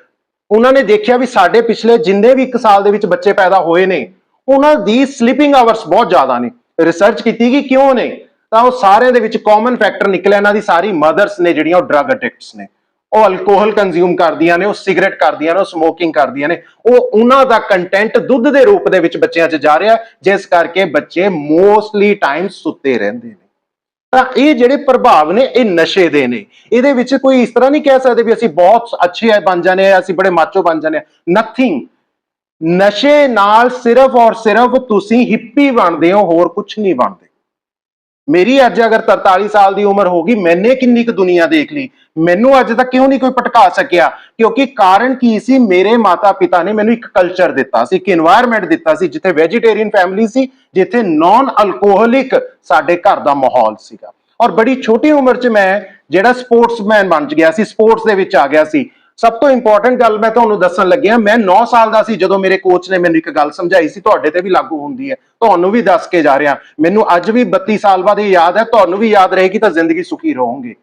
ਉਹਨਾਂ ਨੇ ਦੇਖਿਆ ਵੀ ਸਾਡੇ ਪਿਛਲੇ ਜਿੰਨੇ ਵੀ ਇੱਕ ਸਾਲ ਦੇ ਵਿੱਚ ਬੱਚੇ ਪੈਦਾ ਹੋਏ ਨੇ ਉਹਨਾਂ ਦੀ ਸਲੀਪਿੰਗ ਆਵਰਸ ਬਹੁਤ ਜ਼ਿਆਦਾ ਨੇ। ਰਿਸਰਚ ਕੀਤੀ ਕਿ ਕਿਉਂ ਨੇ? ਤਾਂ ਉਹ ਸਾਰਿਆਂ ਦੇ ਵਿੱਚ ਕਾਮਨ ਫੈਕਟਰ ਨਿਕਲਿਆ। ਇਹਨਾਂ ਦੀ ਸਾਰੀ ਮਦਰਸ ਨੇ ਜਿਹੜੀਆਂ ਉਹ ਡਰੱਗ ਐਡਿਕਟਸ ਨੇ। ਉਹ ਅਲਕੋਹਲ ਕੰਜ਼ਿਊਮ ਕਰਦੀਆਂ ਨੇ, ਉਹ ਸਿਗਰਟ ਕਰਦੀਆਂ ਨੇ, ਉਹ ਸਮੋਕਿੰਗ ਕਰਦੀਆਂ ਨੇ। ਉਹ ਉਹਨਾਂ ਦਾ ਕੰਟੈਂਟ ਦੁੱਧ ਦੇ ਰੂਪ ਦੇ ਵਿੱਚ ਬੱਚਿਆਂ 'ਚ ਜਾ ਰਿਹਾ, ਜਿਸ ਕਰਕੇ ਬੱਚੇ ਮੋਸਟਲੀ ਟਾਈਮ ਸੁੱਤੇ ਰਹਿੰਦੇ ਨੇ। ਤਾਂ ਇਹ ਜਿਹੜੇ ਪ੍ਰਭਾਵ ਨੇ, ਇਹ ਨਸ਼ੇ ਦੇ ਨੇ। ਇਹਦੇ ਵਿੱਚ ਕੋਈ ਇਸ ਤਰ੍ਹਾਂ ਨਹੀਂ ਕਹਿ ਸਕਦੇ ਵੀ ਅਸੀਂ ਬਹੁਤ ਅੱਛੇ ਆ, ਬਣ ਜਾਣੇ ਆ, ਅਸੀਂ ਬੜੇ ਮਾਚੋ ਬਣ ਜਾਣੇ ਆ। ਨਥਿੰਗ ਨਸ਼ੇ ਨਾਲ ਸਿਰਫ ਔਰ ਸਿਰਫ ਤੁਸੀਂ ਹਿੱਪੀ ਬਣਦੇ ਹੋ, ਹੋਰ ਕੁਝ ਨਹੀਂ ਬਣਦੇ। ਮੇਰੀ ਅੱਜ ਅਗਰ 43 ਸਾਲ ਦੀ ਉਮਰ ਹੋ ਗਈ, ਮੈਨੇ ਕਿੰਨੀ ਕੁ ਦੁਨੀਆ ਦੇਖ ਲਈ? ਮੈਨੂੰ ਅੱਜ ਤੱਕ ਕਿਉਂ ਨਹੀਂ ਕੋਈ ਪਟਕਾ ਸਕਿਆ? ਕਿਉਂਕਿ ਕਾਰਨ ਕੀ ਸੀ? ਮੇਰੇ ਮਾਤਾ ਪਿਤਾ ਨੇ ਮੈਨੂੰ ਇੱਕ ਕਲਚਰ ਦਿੱਤਾ ਸੀ, ਇੱਕ এনवायरमेंट ਦਿੱਤਾ ਸੀ, ਜਿੱਥੇ ਵੈਜੀਟੇਰੀਅਨ ਫੈਮਿਲੀ ਸੀ, ਜਿੱਥੇ ਨਾਨ ਅਲਕੋਹਲਿਕ ਸਾਡੇ ਘਰ ਦਾ ਮਾਹੌਲ ਸੀਗਾ। ਔਰ ਬੜੀ ਛੋਟੀ ਉਮਰ 'ਚ ਮੈਂ ਜਿਹੜਾ ਸਪੋਰਟਸਮੈਨ ਬਣ ਗਿਆ ਸੀ ਸਪੋਰਟਸ ਦੇ ਵਿੱਚ ਆ ਗਿਆ ਸੀ। ਸਭ ਤੋਂ ਇੰਪੋਰਟੈਂਟ ਗੱਲ ਮੈਂ ਤੁਹਾਨੂੰ ਦੱਸਣ ਲੱਗਿਆ, ਮੈਂ 9 ਸਾਲ ਦਾ ਸੀ ਜਦੋਂ ਮੇਰੇ ਕੋਚ ਨੇ ਮੈਨੂੰ ਇੱਕ ਗੱਲ ਸਮਝਾਈ ਸੀ, ਤੁਹਾਡੇ ਤੇ ਵੀ ਲਾਗੂ ਹੁੰਦੀ ਹੈ। ਤੁਹਾਨੂੰ ਵੀ ਦੱਸ ਕੇ ਜਾ ਰਿਹਾ। ਮੈਨੂੰ ਅੱਜ ਵੀ 32 ਸਾਲ ਬਾਅਦ ਇਹ ਯਾਦ ਹੈ, ਤੁਹਾਨੂੰ ਵੀ ਯਾਦ ਰਹੇਗੀ ਤਾਂ ਜ਼ਿੰਦਗੀ ਸੁਖੀ ਰਹੋਗੇ।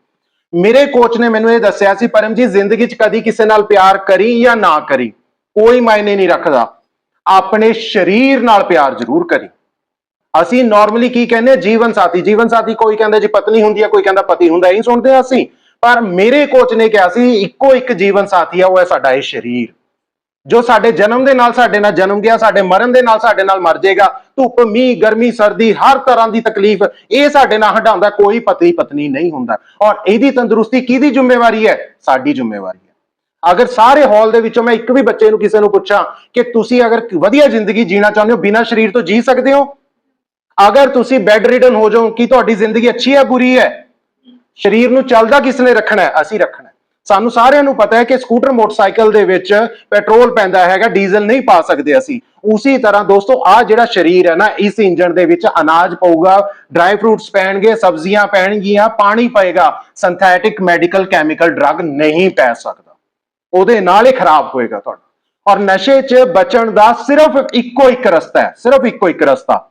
ਮੇਰੇ ਕੋਚ ਨੇ ਮੈਨੂੰ ਇਹ ਦੱਸਿਆ ਸੀ ਪਰਮ ਜੀ ਜ਼ਿੰਦਗੀ 'ਚ ਕਦੀ ਕਿਸੇ ਨਾਲ ਪਿਆਰ ਕਰੀ ਜਾਂ ਨਾ ਕਰੀ, ਕੋਈ ਮਾਇਨੇ ਨਹੀਂ ਰੱਖਦਾ। ਆਪਣੇ ਸਰੀਰ ਨਾਲ ਪਿਆਰ ਜ਼ਰੂਰ ਕਰੀ। ਅਸੀਂ ਨਾਰਮਲੀ ਕੀ ਕਹਿੰਦੇ ਹਾਂ? ਜੀਵਨ ਸਾਥੀ। ਜੀਵਨ ਸਾਥੀ ਕੋਈ ਕਹਿੰਦਾ ਜੀ ਪਤਨੀ ਹੁੰਦੀ ਹੈ, ਕੋਈ ਕਹਿੰਦਾ ਪਤੀ ਹੁੰਦਾ, ਇਹੀ ਸੁਣਦੇ ਹਾਂ ਅਸੀਂ। ਪਰ ਮੇਰੇ ਕੋਚ ਨੇ ਕਿਹਾ ਸੀ, ਇੱਕੋ ਇੱਕ ਜੀਵਨ ਸਾਥੀ ਆ, ਉਹ ਹੈ ਸਾਡਾ ਇਹ ਸਰੀਰ। ਜੋ ਸਾਡੇ ਜਨਮ ਦੇ ਨਾਲ ਸਾਡੇ ਨਾਲ ਜਨਮ ਗਿਆ, ਸਾਡੇ ਮਰਨ ਦੇ ਨਾਲ ਸਾਡੇ ਨਾਲ ਮਰ ਜਾਏਗਾ, ਧੁੱਪ, ਮੀਂਹ, ਗਰਮੀ, ਸਰਦੀ, ਹਰ ਤਰ੍ਹਾਂ ਦੀ ਤਕਲੀਫ, ਇਹ ਸਾਡੇ ਨਾਲ ਹਟਾਉਂਦਾ, ਕੋਈ ਪਤੀ ਪਤਨੀ ਨਹੀਂ ਹੁੰਦਾ। ਔਰ ਇਹਦੀ ਤੰਦਰੁਸਤੀ ਕਿਹਦੀ ਜ਼ਿੰਮੇਵਾਰੀ ਹੈ? ਸਾਡੀ ਜ਼ਿੰਮੇਵਾਰੀ ਹੈ। ਅਗਰ ਸਾਰੇ ਹਾਲ ਦੇ ਵਿੱਚੋਂ ਮੈਂ ਇੱਕ ਵੀ ਬੱਚੇ ਨੂੰ ਕਿਸੇ ਨੂੰ ਪੁੱਛਾਂ ਕਿ ਤੁਸੀਂ ਅਗਰ ਵਧੀਆ ਜ਼ਿੰਦਗੀ ਜੀਣਾ ਚਾਹੁੰਦੇ ਹੋ, ਬਿਨਾਂ ਸਰੀਰ ਤੋਂ ਜੀ ਸਕਦੇ ਹੋ? ਅਗਰ ਤੁਸੀਂ ਬੈੱਡ ਰਿਡਨ ਹੋ ਜਾਓ, ਕੀ ਤੁਹਾਡੀ ਜ਼ਿੰਦਗੀ ਅੱਛੀ ਹੈ, ਬੁਰੀ ਹੈ? ਸਰੀਰ ਨੂੰ ਚੱਲਦਾ ਕਿਸ ਨੇ ਰੱਖਣਾ ਹੈ? ਅਸੀਂ ਰੱਖਣਾ ਸਾਨੂੰ ਸਾਰਿਆਂ ਨੂੰ ਪਤਾ ਹੈ ਕਿ ਸਕੂਟਰ ਮੋਟਰਸਾਈਕਲ ਦੇ ਵਿੱਚ ਪੈਟਰੋਲ ਪੈਂਦਾ ਹੈਗਾ, ਡੀਜ਼ਲ ਨਹੀਂ ਪਾ ਸਕਦੇ ਅਸੀਂ। ਉਸੇ ਤਰ੍ਹਾਂ ਦੋਸਤੋ, ਆ ਜਿਹੜਾ ਸਰੀਰ ਹੈ ਨਾ, ਇਸ ਇੰਜਨ ਦੇ ਵਿੱਚ ਅਨਾਜ ਪਊਗਾ, ਡਰਾਈ ਫਰੂਟਸ ਪੈਣਗੇ, ਸਬਜ਼ੀਆਂ ਪੈਣਗੀਆਂ, ਪਾਣੀ ਪਏਗਾ। ਸਿੰਥੈਟਿਕ ਮੈਡੀਕਲ ਕੈਮੀਕਲ ਡਰੱਗ ਨਹੀਂ ਪੈ ਸਕਦਾ। ਉਹਦੇ ਨਾਲ ਹੀ ਖਰਾਬ ਹੋਏਗਾ ਤੁਹਾਡਾ। ਔਰ ਨਸ਼ੇ 'ਚ ਬਚਣ ਦਾ ਸਿਰਫ ਇੱਕੋ ਇੱਕ ਰਸਤਾ ਹੈ, ਸਿਰਫ ਇੱਕੋ ਇੱਕ ਰਸਤਾ।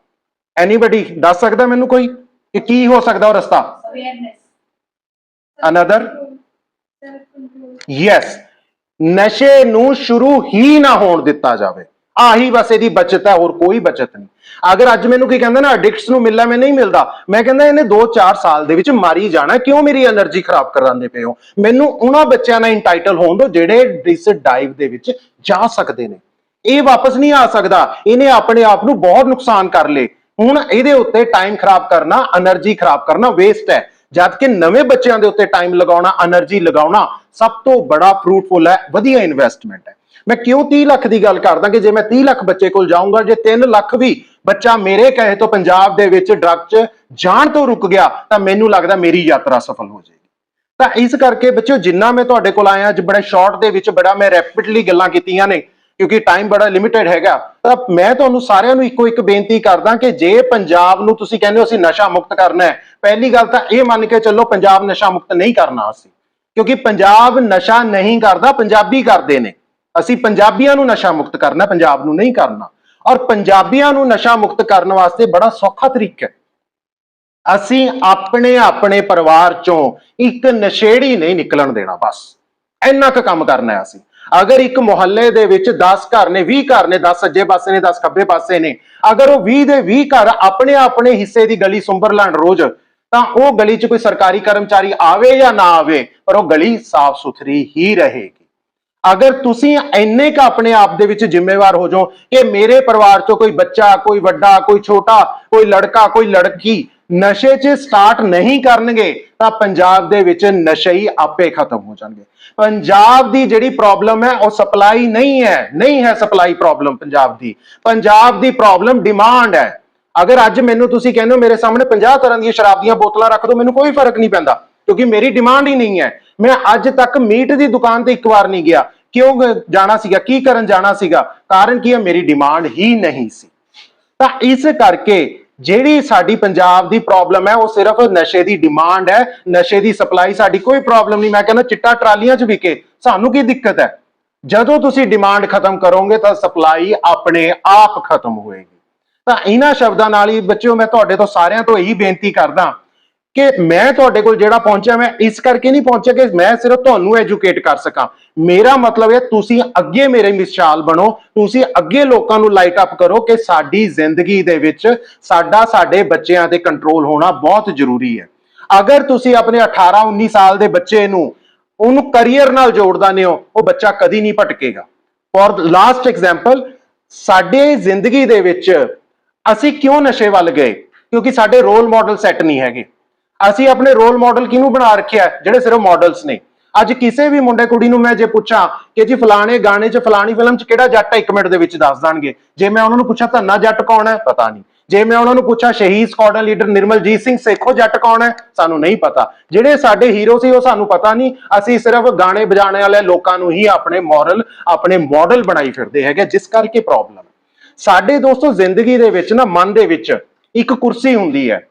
ਐਨੀਬਾਡੀ ਦੱਸ ਸਕਦਾ ਮੈਨੂੰ ਕੋਈ ਕਿ ਕੀ ਹੋ ਸਕਦਾ ਉਹ ਰਸਤਾ? Awareness. ਅਨਦਰ ਯੈਸ ਨਸ਼ੇ ਨੂੰ ਸ਼ੁਰੂ ਹੀ ਨਾ ਹੋਣ ਦਿੱਤਾ ਜਾਵੇ। ਆਹੀ ਬਸ ਇਹਦੀ ਬਚਤ ਹੈ, ਹੋਰ ਕੋਈ ਬਚਤ ਨਹੀਂ। ਅਗਰ ਅੱਜ ਮੈਨੂੰ ਕੀ ਕਹਿੰਦਾ ਨਾ ਐਡਿਕਟਸ ਨੂੰ ਮਿਲਣਾ ਮੈਂ ਨਹੀਂ ਮਿਲਦਾ। ਮੈਂ ਕਹਿੰਦਾ ਇਹਨੇ 2-4 ਸਾਲ ਦੇ ਵਿੱਚ ਮਾਰੀ ਜਾਣਾ ਕਿਉਂ ਮੇਰੀ એનર્ਜੀ ਖਰਾਬ ਕਰਾਉਂਦੇ ਪਏ ਹੋ? ਮੈਨੂੰ ਉਹਨਾਂ ਬੱਚਿਆਂ ਨਾਲ ਇੰਟਾਈਟਲ ਹੋਣ ਦੋ ਜਿਹੜੇ ਇਸ ਡਾਈਵ ਦੇ ਵਿੱਚ ਜਾ ਸਕਦੇ ਨੇ। ਇਹ ਵਾਪਸ ਨਹੀਂ ਆ ਸਕਦਾ। ਇਹਨੇ ਆਪਣੇ ਆਪ ਨੂੰ ਬਹੁਤ ਨੁਕਸਾਨ ਕਰ ਲਏ। ਹੁਣ ਇਹਦੇ ਉੱਤੇ ਟਾਈਮ ਖਰਾਬ ਕਰਨਾ એનર્ਜੀ ਖਰਾਬ ਕਰਨਾ ਵੇਸਟ ਹੈ। ਜਦਕਿ ਨਵੇਂ ਬੱਚਿਆਂ ਦੇ ਉੱਤੇ ਟਾਈਮ ਲਗਾਉਣਾ એનર્ਜੀ ਲਗਾਉਣਾ ਸਭ ਤੋਂ ਬੜਾ ਫਰੂਟਫੁਲ ਹੈ, ਵਧੀਆ ਇਨਵੈਸਟਮੈਂਟ ਹੈ। ਮੈਂ ਕਿਉਂ 30 ਲੱਖ ਦੀ ਗੱਲ ਕਰਦਾ ਕਿ ਜੇ ਮੈਂ 30 ਲੱਖ ਬੱਚੇ ਕੋਲ ਜਾਊਂਗਾ, ਜੇ 3 ਲੱਖ ਵੀ ਬੱਚਾ ਮੇਰੇ ਕਹੇ ਤੋਂ ਪੰਜਾਬ ਦੇ ਵਿੱਚ ਡਰੱਗ 'ਚ ਜਾਣ ਤੋਂ ਰੁਕ ਗਿਆ, ਤਾਂ ਮੈਨੂੰ ਲੱਗਦਾ ਮੇਰੀ ਯਾਤਰਾ ਸਫਲ ਹੋ ਜਾਏਗੀ। ਤਾਂ ਇਸ ਕਰਕੇ ਬੱਚਿਓ, ਜਿੰਨਾ ਮੈਂ ਤੁਹਾਡੇ ਕੋਲ ਆਇਆ, ਅੱਜ ਬੜੇ ਸ਼ਾਰਟ ਦੇ ਵਿੱਚ ਬੜਾ ਮੈਂ ਰੈਪਿਡਲੀ ਗੱਲਾਂ ਕੀਤੀਆਂ ਨੇ ਕਿਉਂਕਿ ਟਾਈਮ ਬੜਾ ਲਿਮਿਟਿਡ ਹੈਗਾ। ਤਾਂ ਮੈਂ ਤੁਹਾਨੂੰ ਸਾਰਿਆਂ ਨੂੰ ਇੱਕੋ ਇੱਕ ਬੇਨਤੀ ਕਰਦਾ ਕਿ ਜੇ ਪੰਜਾਬ ਨੂੰ ਤੁਸੀਂ ਕਹਿੰਦੇ ਹੋ ਅਸੀਂ ਨਸ਼ਾ ਮੁਕਤ ਕਰਨਾ ਹੈ, ਪਹਿਲੀ ਗੱਲ ਤਾਂ ਇਹ ਮੰਨ ਕੇ ਚੱਲੋ ਪੰਜਾਬ ਨਸ਼ਾ ਮੁਕਤ ਨਹੀਂ ਕਰਨਾ ਅਸੀਂ। ਕਿਉਂਕਿ ਪੰਜਾਬ ਨਸ਼ਾ ਨਹੀਂ ਕਰਦਾ, ਪੰਜਾਬੀ ਕਰਦੇ ਨੇ। ਅਸੀਂ ਪੰਜਾਬੀਆਂ ਨੂੰ ਨਸ਼ਾ ਮੁਕਤ ਕਰਨਾ ਪੰਜਾਬ ਨੂੰ ਨਹੀਂ ਕਰਨਾ। ਔਰ ਪੰਜਾਬੀਆਂ ਨੂੰ ਨਸ਼ਾ ਮੁਕਤ ਕਰਨ ਵਾਸਤੇ ਬੜਾ ਸੌਖਾ ਤਰੀਕਾ ਹੈ। ਅਸੀਂ ਆਪਣੇ ਆਪਣੇ ਪਰਿਵਾਰ ਚੋਂ ਇੱਕ ਨਸ਼ੇੜੀ ਨਹੀਂ ਨਿਕਲਣ ਦੇਣਾ, ਬਸ। ਇੰਨਾ ਕੁ ਕੰਮ ਕਰਨਾ ਹੈ ਅਸੀਂ। ਅਗਰ ਇੱਕ ਮੁਹੱਲੇ ਦੇ ਵਿੱਚ 10 ਘਰ ਨੇ 20 ਘਰ ਨੇ 10 ਸੱਜੇ ਪਾਸੇ ਨੇ 10 ਖੱਬੇ ਪਾਸੇ ਨੇ, ਅਗਰ ਉਹ 20 ਦੇ 20 ਘਰ ਆਪਣੇ ਆਪਣੇ ਹਿੱਸੇ ਦੀ ਗਲੀ ਸੁੰਬਰ ਲੈਣ ਰੋਜ਼, ਤਾਂ ਉਹ ਗਲੀ 'ਚ ਕੋਈ ਸਰਕਾਰੀ ਕਰਮਚਾਰੀ ਆਵੇ ਜਾਂ ਨਾ ਆਵੇ, ਪਰ ਉਹ ਗਲੀ ਸਾਫ਼ ਸੁਥਰੀ ਹੀ ਰਹੇਗੀ। ਅਗਰ ਤੁਸੀਂ ਇੰਨੇ ਕ ਆਪਣੇ ਆਪ ਦੇ ਵਿੱਚ ਜ਼ਿੰਮੇਵਾਰ ਹੋ ਜਾਓ ਕਿ ਮੇਰੇ ਪਰਿਵਾਰ ਚੋਂ ਕੋਈ ਬੱਚਾ, ਕੋਈ ਵੱਡਾ, ਕੋਈ ਛੋਟਾ, ਕੋਈ ਲੜਕਾ, ਕੋਈ ਲੜਕੀ ਨਸ਼ੇ 'ਚ ਸਟਾਰਟ ਨਹੀਂ ਕਰਨਗੇ, ਤਾਂ ਪੰਜਾਬ ਦੇ ਵਿੱਚ ਨਸ਼ੇ ਹੀ ਆਪੇ ਖਤਮ ਹੋ ਜਾਣਗੇ। ਪੰਜਾਬ ਦੀ ਜਿਹੜੀ ਪ੍ਰੋਬਲਮ ਹੈ, ਉਹ ਸਪਲਾਈ ਨਹੀਂ ਹੈ। ਨਹੀਂ ਹੈ ਸਪਲਾਈ ਪ੍ਰੋਬਲਮ ਪੰਜਾਬ ਦੀ। ਪੰਜਾਬ ਦੀ ਪ੍ਰੋਬਲਮ ਡਿਮਾਂਡ ਹੈ। ਅਗਰ ਅੱਜ ਮੈਨੂੰ ਤੁਸੀਂ ਕਹਿੰਦੇ ਹੋ, ਮੇਰੇ ਸਾਹਮਣੇ 50 ਤਰ੍ਹਾਂ ਦੀਆਂ ਸ਼ਰਾਬ ਦੀਆਂ ਬੋਤਲਾਂ ਰੱਖ ਦਿਓ, ਮੈਨੂੰ ਕੋਈ ਫ਼ਰਕ ਨਹੀਂ ਪੈਂਦਾ, ਕਿਉਂਕਿ ਮੇਰੀ ਡਿਮਾਂਡ ਹੀ ਨਹੀਂ ਹੈ। ਮੈਂ ਅੱਜ ਤੱਕ ਮੀਟ ਦੀ ਦੁਕਾਨ ਤੇ ਇੱਕ ਵਾਰ ਨਹੀਂ ਗਿਆ। ਕਿਉਂ ਜਾਣਾ ਸੀਗਾ, ਕੀ ਕਰਨ ਜਾਣਾ ਸੀਗਾ? ਕਾਰਨ ਕੀ ਹੈ? ਮੇਰੀ ਡਿਮਾਂਡ ਹੀ ਨਹੀਂ ਸੀ। ਤਾਂ ਇਸ ਕਰਕੇ ਜਿਹੜੀ ਸਾਡੀ ਪੰਜਾਬ ਦੀ ਪ੍ਰੋਬਲਮ ਹੈ, ਉਹ ਸਿਰਫ ਨਸ਼ੇ ਦੀ ਡਿਮਾਂਡ ਹੈ, ਨਸ਼ੇ ਦੀ ਸਪਲਾਈ ਸਾਡੀ ਕੋਈ ਪ੍ਰੋਬਲਮ ਨਹੀਂ। ਮੈਂ ਕਹਿੰਦਾ ਚਿੱਟਾ ਟਰਾਲੀਆਂ 'ਚ ਵਿਕੇ, ਸਾਨੂੰ ਕੀ ਦਿੱਕਤ ਹੈ? ਜਦੋਂ ਤੁਸੀਂ ਡਿਮਾਂਡ ਖਤਮ ਕਰੋਗੇ ਤਾਂ ਸਪਲਾਈ ਆਪਣੇ ਆਪ ਖਤਮ ਹੋਏਗੀ। ਤਾਂ ਇਹਨਾਂ ਸ਼ਬਦਾਂ ਨਾਲ ਹੀ ਬੱਚਿਓ, ਮੈਂ ਤੁਹਾਡੇ ਤੋਂ ਸਾਰਿਆਂ ਤੋਂ ਇਹੀ ਬੇਨਤੀ ਕਰਦਾ ਕਿ ਮੈਂ ਤੁਹਾਡੇ ਕੋਲ ਜਿਹੜਾ ਪਹੁੰਚਿਆ, ਮੈਂ ਇਸ ਕਰਕੇ ਨਹੀਂ ਪਹੁੰਚਿਆ ਕਿ ਮੈਂ ਸਿਰਫ ਤੁਹਾਨੂੰ ਐਜੂਕੇਟ ਕਰ ਸਕਾਂ। ਮੇਰਾ ਮਤਲਬ ਹੈ, ਤੁਸੀਂ ਅੱਗੇ ਮੇਰੇ ਮਿਸਾਲ ਬਣੋ, ਤੁਸੀਂ ਅੱਗੇ ਲੋਕਾਂ ਨੂੰ ਲਾਈਟ ਅਪ ਕਰੋ ਕਿ ਸਾਡੀ ਜ਼ਿੰਦਗੀ ਦੇ ਵਿੱਚ ਸਾਡਾ, ਸਾਡੇ ਬੱਚਿਆਂ ਤੇ ਕੰਟਰੋਲ ਹੋਣਾ ਬਹੁਤ ਜ਼ਰੂਰੀ ਹੈ। ਅਗਰ ਤੁਸੀਂ ਆਪਣੇ 18 19 ਸਾਲ ਦੇ ਬੱਚੇ ਨੂੰ ਉਹਨੂੰ ਕੈਰੀਅਰ ਨਾਲ ਜੋੜਦਾ ਨਹੀਂ ਹੋ, ਉਹ ਬੱਚਾ ਕਦੀ ਨਹੀਂ ਭਟਕੇਗਾ। ਫॉर ਲਾਸਟ ਐਗਜ਼ਾਮਪਲ ਸਾਡੇ ਜ਼ਿੰਦਗੀ ਦੇ ਵਿੱਚ ਅਸੀਂ ਕਿਉਂ ਨਸ਼ੇ ਵੱਲ ਗਏ? ਕਿਉਂਕਿ ਸਾਡੇ ਰੋਲ ਮਾਡਲ ਸੈੱਟ ਨਹੀਂ ਹੈਗੇ। ਅਸੀਂ ਆਪਣੇ ਰੋਲ ਮਾਡਲ ਕਿਹਨੂੰ ਬਣਾ ਰੱਖਿਆ ਜਿਹੜੇ ਸਿਰਫ ਮਾਡਲਸ ਨੇ। ਅੱਜ ਕਿਸੇ ਵੀ ਮੁੰਡੇ ਕੁੜੀ ਨੂੰ ਮੈਂ ਜੇ ਪੁੱਛਾਂ ਕਿ ਜੀ ਫਲਾਣੇ ਗਾਣੇ 'ਚ, ਫਲਾਣੀ ਫਿਲਮ 'ਚ ਕਿਹੜਾ ਜੱਟ ਹੈ? 1 ਮਿੰਟ ਦੇ ਵਿੱਚ ਦੱਸ ਦੇਣਗੇ। ਜੇ ਮੈਂ ਉਹਨਾਂ ਨੂੰ ਪੁੱਛਾਂ ਧੰਨਾ ਜੱਟ ਕੌਣ ਹੈ? ਪਤਾ ਨਹੀਂ। ਜੇ ਮੈਂ ਉਹਨਾਂ ਨੂੰ ਪੁੱਛਾਂ ਸ਼ਹੀਦ ਸquadron ਲੀਡਰ ਨਿਰਮਲਜੀਤ ਸਿੰਘ ਸੇਖੋ ਜੱਟ ਕੌਣ ਹੈ? ਸਾਨੂੰ ਨਹੀਂ ਪਤਾ। ਜਿਹੜੇ ਸਾਡੇ ਹੀਰੋ ਸੀ, ਉਹ ਸਾਨੂੰ ਪਤਾ ਨਹੀਂ। ਅਸੀਂ ਸਿਰਫ ਗਾਣੇ ਵਜਾਣੇ ਵਾਲੇ ਲੋਕਾਂ ਨੂੰ ਹੀ ਆਪਣੇ ਮੋਰਲ ਆਪਣੇ ਮਾਡਲ ਬਣਾਈ ਫਿਰਦੇ ਹੈਗੇ ਜਿਸ ਕਰਕੇ ਪ੍ਰੋਬਲਮ ਸਾਡੇ ਦੋਸਤੋ, ਜ਼ਿੰਦਗੀ ਦੇ ਵਿੱਚ ਨਾ, ਮਨ ਦੇ ਵਿੱਚ ਇੱਕ ਕੁਰਸੀ ਹੁੰਦੀ ਹੈ।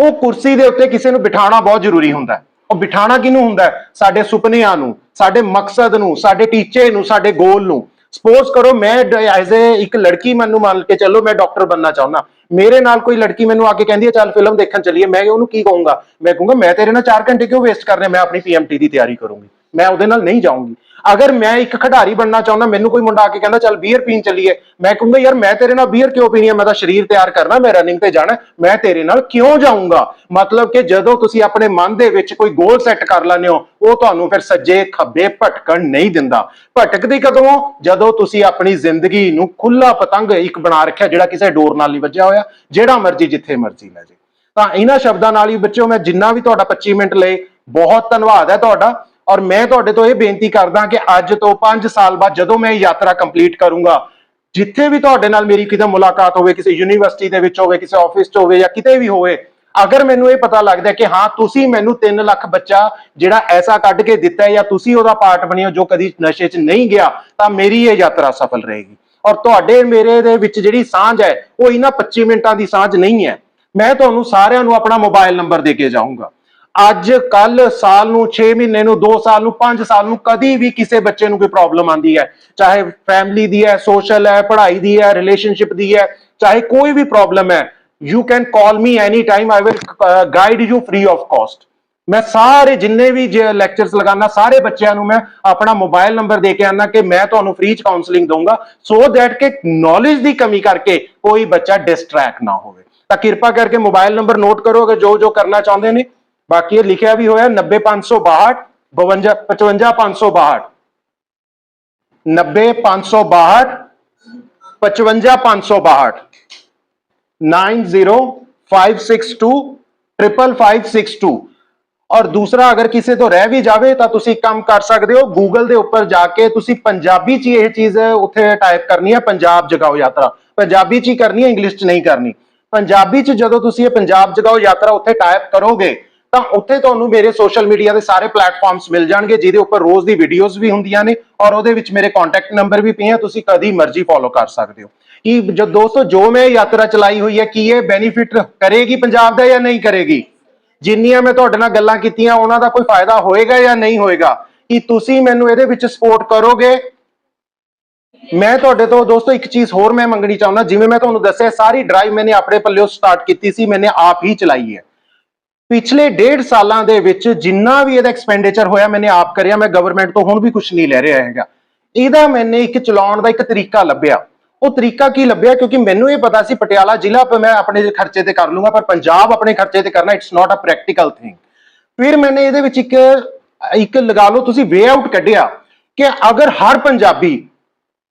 ਉਹ ਕੁਰਸੀ ਦੇ ਉੱਤੇ ਕਿਸੇ ਨੂੰ ਬਿਠਾਉਣਾ ਬਹੁਤ ਜ਼ਰੂਰੀ ਹੁੰਦਾ ਹੈ। ਉਹ ਬਿਠਾਉਣਾ ਕਿਹਨੂੰ ਹੁੰਦਾ ਹੈ? ਸਾਡੇ ਸੁਪਨਿਆਂ ਨੂੰ, ਸਾਡੇ ਮਕਸਦ ਨੂੰ, ਸਾਡੇ ਟੀਚੇ ਨੂੰ, ਸਾਡੇ ਗੋਲ ਨੂੰ। ਸਪੋਜ਼ ਕਰੋ ਮੈਂ ਐਜ਼ ਅ ਇੱਕ ਲੜਕੀ ਮੈਨੂੰ ਮੰਨ ਕੇ ਚੱਲੋ ਮੈਂ ਡਾਕਟਰ ਬੰਨਣਾ ਚਾਹੁੰਦਾ। ਮੇਰੇ ਨਾਲ ਕੋਈ ਲੜਕੀ ਮੈਨੂੰ ਆ ਕੇ ਕਹਿੰਦੀ ਹੈ, ਚੱਲ ਫਿਲਮ ਦੇਖਣ ਚੱਲੀਏ। ਮੈਂ ਉਹਨੂੰ ਕੀ ਕਹੂੰਗਾ? ਮੈਂ ਕਹੂੰਗਾ, ਮੈਂ ਤੇਰੇ ਨਾਲ 4 ਘੰਟੇ ਕਿਉਂ ਵੇਸਟ ਕਰ ਰਿਹਾ? ਮੈਂ ਆਪਣੀ ਪੀਐਮਟੀ ਦੀ ਤਿਆਰੀ ਕਰੂੰਗੀ। ਮੈਂ ਉਹਦੇ ਨਾਲ ਨਹੀਂ ਜਾਊਂਗੀ। ਅਗਰ ਮੈਂ ਇੱਕ ਖਿਡਾਰੀ ਬਣਨਾ ਚਾਹੁੰਦਾ, ਮੈਨੂੰ ਕੋਈ ਮੁੰਡਾ ਆ ਕੇ ਕਹਿੰਦਾ, ਚੱਲ ਬੀਅਰ ਪੀਣ ਚੱਲੀਏ। ਮੈਂ ਕਹੂੰਗਾ, ਯਾਰ, ਮੈਂ ਤੇਰੇ ਨਾਲ ਬੀਅਰ ਕਿਉਂ ਪੀਣੀ ਹੈ ਮੈਂ ਤਾਂ ਸਰੀਰ ਤਿਆਰ ਕਰਨਾ, ਮੈਂ ਰਨਿੰਗ ਤੇ ਜਾਣਾ, ਮੈਂ ਤੇਰੇ ਨਾਲ ਕਿਉਂ ਜਾਊਂਗਾ? ਮਤਲਬ ਕਿ ਜਦੋਂ ਤੁਸੀਂ ਆਪਣੇ ਮਨ ਦੇ ਵਿੱਚ ਕੋਈ ਗੋਲ ਸੈੱਟ ਕਰ ਲੈਂਦੇ ਹੋ, ਉਹ ਤੁਹਾਨੂੰ ਫਿਰ ਸੱਜੇ ਖੱਬੇ ਭਟਕਣ ਨਹੀਂ ਦਿੰਦਾ। ਭਟਕਦੀ ਕਦੋਂ ਜਦੋਂ ਤੁਸੀਂ ਆਪਣੀ ਜ਼ਿੰਦਗੀ ਨੂੰ ਖੁੱਲਾ ਪਤੰਗ ਇੱਕ ਬਣਾ ਰੱਖਿਆ, ਜਿਹੜਾ ਕਿਸੇ ਡੋਰ ਨਾਲ ਨਹੀਂ ਵੱਜਿਆ ਹੋਇਆ, ਜਿਹੜਾ ਮਰਜ਼ੀ ਜਿੱਥੇ ਮਰਜ਼ੀ ਲੈ ਜੇ ਤਾਂ ਇਹਨਾਂ ਸ਼ਬਦਾਂ ਨਾਲ ਹੀ ਬੱਚਿਓ, ਮੈਂ ਜਿੰਨਾ ਵੀ ਤੁਹਾਡਾ 25 ਮਿੰਟ ਲਏ, ਬਹੁਤ ਧੰਨਵਾਦ ਹੈ ਤੁਹਾਡਾ। ਔਰ ਮੈਂ ਤੁਹਾਡੇ ਤੋਂ ਇਹ ਬੇਨਤੀ ਕਰਦਾ ਕਿ ਅੱਜ ਤੋਂ 5 ਸਾਲ ਬਾਅਦ ਜਦੋਂ ਮੈਂ ਇਹ ਯਾਤਰਾ ਕੰਪਲੀਟ ਕਰੂੰਗਾ, ਜਿੱਥੇ ਵੀ ਤੁਹਾਡੇ ਨਾਲ ਮੇਰੀ ਕਿਤੇ ਮੁਲਾਕਾਤ ਹੋਵੇ, ਕਿਸੇ ਯੂਨੀਵਰਸਿਟੀ ਦੇ ਵਿੱਚ ਹੋਵੇ, ਕਿਸੇ ਆਫਿਸ 'ਚ ਹੋਵੇ ਜਾਂ ਕਿਤੇ ਵੀ ਹੋਵੇ, ਅਗਰ ਮੈਨੂੰ ਇਹ ਪਤਾ ਲੱਗਦਾ ਕਿ ਹਾਂ, ਤੁਸੀਂ ਮੈਨੂੰ 3 ਲੱਖ ਬੱਚਾ ਜਿਹੜਾ ਐਸਾ ਕੱਢ ਕੇ ਦਿੱਤਾ ਹੈ ਜਾਂ ਤੁਸੀਂ ਉਹਦਾ ਪਾਰਟ ਬਣੇ ਹੋ ਜੋ ਕਦੀ ਨਸ਼ੇ 'ਚ ਨਹੀਂ ਗਿਆ, ਤਾਂ ਮੇਰੀ ਇਹ ਯਾਤਰਾ ਸਫਲ ਰਹੇਗੀ। ਔਰ ਤੁਹਾਡੇ ਮੇਰੇ ਦੇ ਵਿੱਚ ਜਿਹੜੀ ਸਾਂਝ ਹੈ, ਉਹ ਇਹਨਾਂ 25 ਮਿੰਟਾਂ ਦੀ ਸਾਂਝ ਨਹੀਂ ਹੈ। ਮੈਂ ਤੁਹਾਨੂੰ ਸਾਰਿਆਂ ਨੂੰ ਆਪਣਾ ਮੋਬਾਈਲ ਨੰਬਰ ਦੇ ਕੇ ਜਾਊਂਗਾ। ਅੱਜ, ਕੱਲ, ਸਾਲ ਨੂੰ 6 ਮਹੀਨੇ ਨੂੰ 2 ਸਾਲ ਨੂੰ 5 ਸਾਲ ਨੂੰ ਕਦੀ ਵੀ ਕਿਸੇ ਬੱਚੇ ਨੂੰ ਕੋਈ ਪ੍ਰੋਬਲਮ ਆਂਦੀ ਹੈ। ਚਾਹੇ ਫੈਮਿਲੀ ਦੀ ਹੈ ਸੋਸ਼ਲ ਹੈ, ਪੜ੍ਹਾਈ ਦੀ ਹੈ ਰਿਲੇਸ਼ਨਸ਼ਿਪ ਦੀ ਹੈ, ਚਾਹੇ ਕੋਈ ਵੀ ਪ੍ਰੋਬਲਮ ਹੈ you can call me any time I will guide you free of cost ਮੈਂ ਸਾਰੇ, ਜਿੰਨੇ ਵੀ ਲੈਕਚਰਸ ਲਗਾਉਣਾ ਸਾਰੇ ਬੱਚਿਆਂ ਨੂੰ ਮੈਂ ਆਪਣਾ ਮੋਬਾਈਲ ਨੰਬਰ ਦੇ ਕੇ ਆਨਾ ਕਿ ਮੈਂ ਤੁਹਾਨੂੰ ਫ੍ਰੀ ਚ ਕਾਉਂਸਲਿੰਗ ਦਊਂਗਾ ਸੋ ਦੈਟ ਕਿ ਨੌਲੇਜ ਦੀ ਕਮੀ ਕਰਕੇ ਕੋਈ ਬੱਚਾ ਡਿਸਟਰੈਕਟ ਨਾ ਹੋਵੇ। ਤਾਂ ਕਿਰਪਾ ਕਰਕੇ ਮੋਬਾਈਲ ਨੰਬਰ ਨੋਟ ਕਰੋ, ਅਗਰ ਜੋ ਜੋ ਕਰਨਾ ਚਾਹੁੰਦੇ ਨੇ ਬਾਕੀ ਇਹ ਲਿਖਿਆ ਵੀ ਹੋਇਆ 90562 52 55562 90562 55562 9056255562 55562 ਔਰ ਦੂਸਰਾ ਅਗਰ ਕਿਸੇ ਤੋਂ ਰਹਿ ਵੀ ਜਾਵੇ ਤਾਂ ਤੁਸੀਂ ਇੱਕ ਕੰਮ ਕਰ ਸਕਦੇ ਹੋ ਗੂਗਲ ਦੇ ਉੱਪਰ ਜਾ ਕੇ ਤੁਸੀਂ ਪੰਜਾਬੀ 'ਚ ਹੀ ਇਹ ਚੀਜ਼ ਉੱਥੇ ਟਾਈਪ ਕਰਨੀ ਹੈ ਪੰਜਾਬ ਜਗਾਓ ਯਾਤਰਾ ਪੰਜਾਬੀ 'ਚ ਹੀ ਕਰਨੀ ਹੈ ਇੰਗਲਿਸ਼ 'ਚ ਨਹੀਂ ਕਰਨੀ ਪੰਜਾਬੀ 'ਚ ਜਦੋਂ ਤੁਸੀਂ ਇਹ ਪੰਜਾਬ ਜਗਾਓ ਯਾਤਰਾ ਉੱਥੇ ਟਾਈਪ ਕਰੋਗੇ ਤਾਂ ਉੱਥੇ ਤੁਹਾਨੂੰ ਮੇਰੇ ਸੋਸ਼ਲ ਮੀਡੀਆ ਦੇ ਸਾਰੇ ਪਲੇਟਫਾਰਮਸ ਮਿਲ ਜਾਣਗੇ, ਜਿਹਦੇ ਉੱਪਰ ਰੋਜ਼ ਦੀ ਵੀਡੀਓਜ਼ ਵੀ ਹੁੰਦੀਆਂ ਨੇ ਔਰ ਉਹਦੇ ਵਿੱਚ ਮੇਰੇ ਕੰਟੈਕਟ ਨੰਬਰ ਵੀ ਪਏ ਆ ਤੁਸੀਂ ਕਦੀ ਮਰਜ਼ੀ ਫੋਲੋ ਕਰ ਸਕਦੇ ਹੋ। ਕਿ ਜੋ ਦੋਸਤੋ, ਜੋ ਮੈਂ ਯਾਤਰਾ ਚਲਾਈ ਹੋਈ ਹੈ, ਕੀ ਇਹ ਬੈਨੀਫਿਟ ਕਰੇਗੀ ਪੰਜਾਬ ਦਾ ਜਾਂ ਨਹੀਂ ਕਰੇਗੀ? ਜਿੰਨੀਆਂ ਮੈਂ ਤੁਹਾਡੇ ਨਾਲ ਗੱਲਾਂ ਕੀਤੀਆਂ, ਉਹਨਾਂ ਦਾ ਕੋਈ ਫਾਇਦਾ ਹੋਏਗਾ ਜਾਂ ਨਹੀਂ ਹੋਏਗਾ? ਕਿ ਤੁਸੀਂ ਮੈਨੂੰ ਇਹਦੇ ਵਿੱਚ ਸਪੋਰਟ ਕਰੋਗੇ? ਮੈਂ ਤੁਹਾਡੇ ਤੋਂ, ਦੋਸਤੋ, ਇੱਕ ਚੀਜ਼ ਹੋਰ ਮੈਂ ਮੰਗਣੀ ਚਾਹੁੰਦਾ, ਜਿਵੇਂ ਮੈਂ ਤੁਹਾਨੂੰ ਦੱਸਿਆ, ਸਾਰੀ ਡਰਾਈਵ ਮੈਨੇ ਆਪਣੇ ਪੱਲਿਓ ਸਟਾਰਟ ਕੀਤੀ ਸੀ, ਮੈਨੇ ਆਪ ਹੀ ਚਲਾਈ ਹੈ। ਪਿਛਲੇ ਡੇਢ ਸਾਲਾਂ ਦੇ ਵਿੱਚ ਜਿੰਨਾ ਵੀ ਇਹਦਾ ਐਕਸਪੈਂਡੀਚਰ ਹੋਇਆ, ਮੈਨੇ ਆਪ ਕਰਿਆ, ਮੈਂ ਗਵਰਨਮੈਂਟ ਤੋਂ ਹੁਣ ਵੀ ਕੁਝ ਨਹੀਂ ਲੈ ਰਿਹਾ ਹੈਗਾ। ਇਹਦਾ ਮੈਨੇ ਇੱਕ ਚਲਾਉਣ ਦਾ ਇੱਕ ਤਰੀਕਾ ਲੱਭਿਆ। ਉਹ ਤਰੀਕਾ ਕੀ ਲੱਭਿਆ? ਕਿਉਂਕਿ ਮੈਨੂੰ ਇਹ ਪਤਾ ਸੀ, ਪਟਿਆਲਾ ਜ਼ਿਲ੍ਹਾ ਪਰ ਮੈਂ ਆਪਣੇ ਖਰਚੇ ਤੇ ਕਰ ਲੂੰਗਾ, ਪਰ ਪੰਜਾਬ ਆਪਣੇ ਖਰਚੇ ਤੇ ਕਰਨਾ it's not a practical thing ਫਿਰ ਮੈਨੇ ਇਹਦੇ ਵਿੱਚ ਇੱਕ ਇੱਕ ਲਗਾ ਲਓ, ਤੁਸੀਂ ਵੇ ਆਊਟ ਕੱਢਿਆ ਕਿ ਅਗਰ ਹਰ ਪੰਜਾਬੀ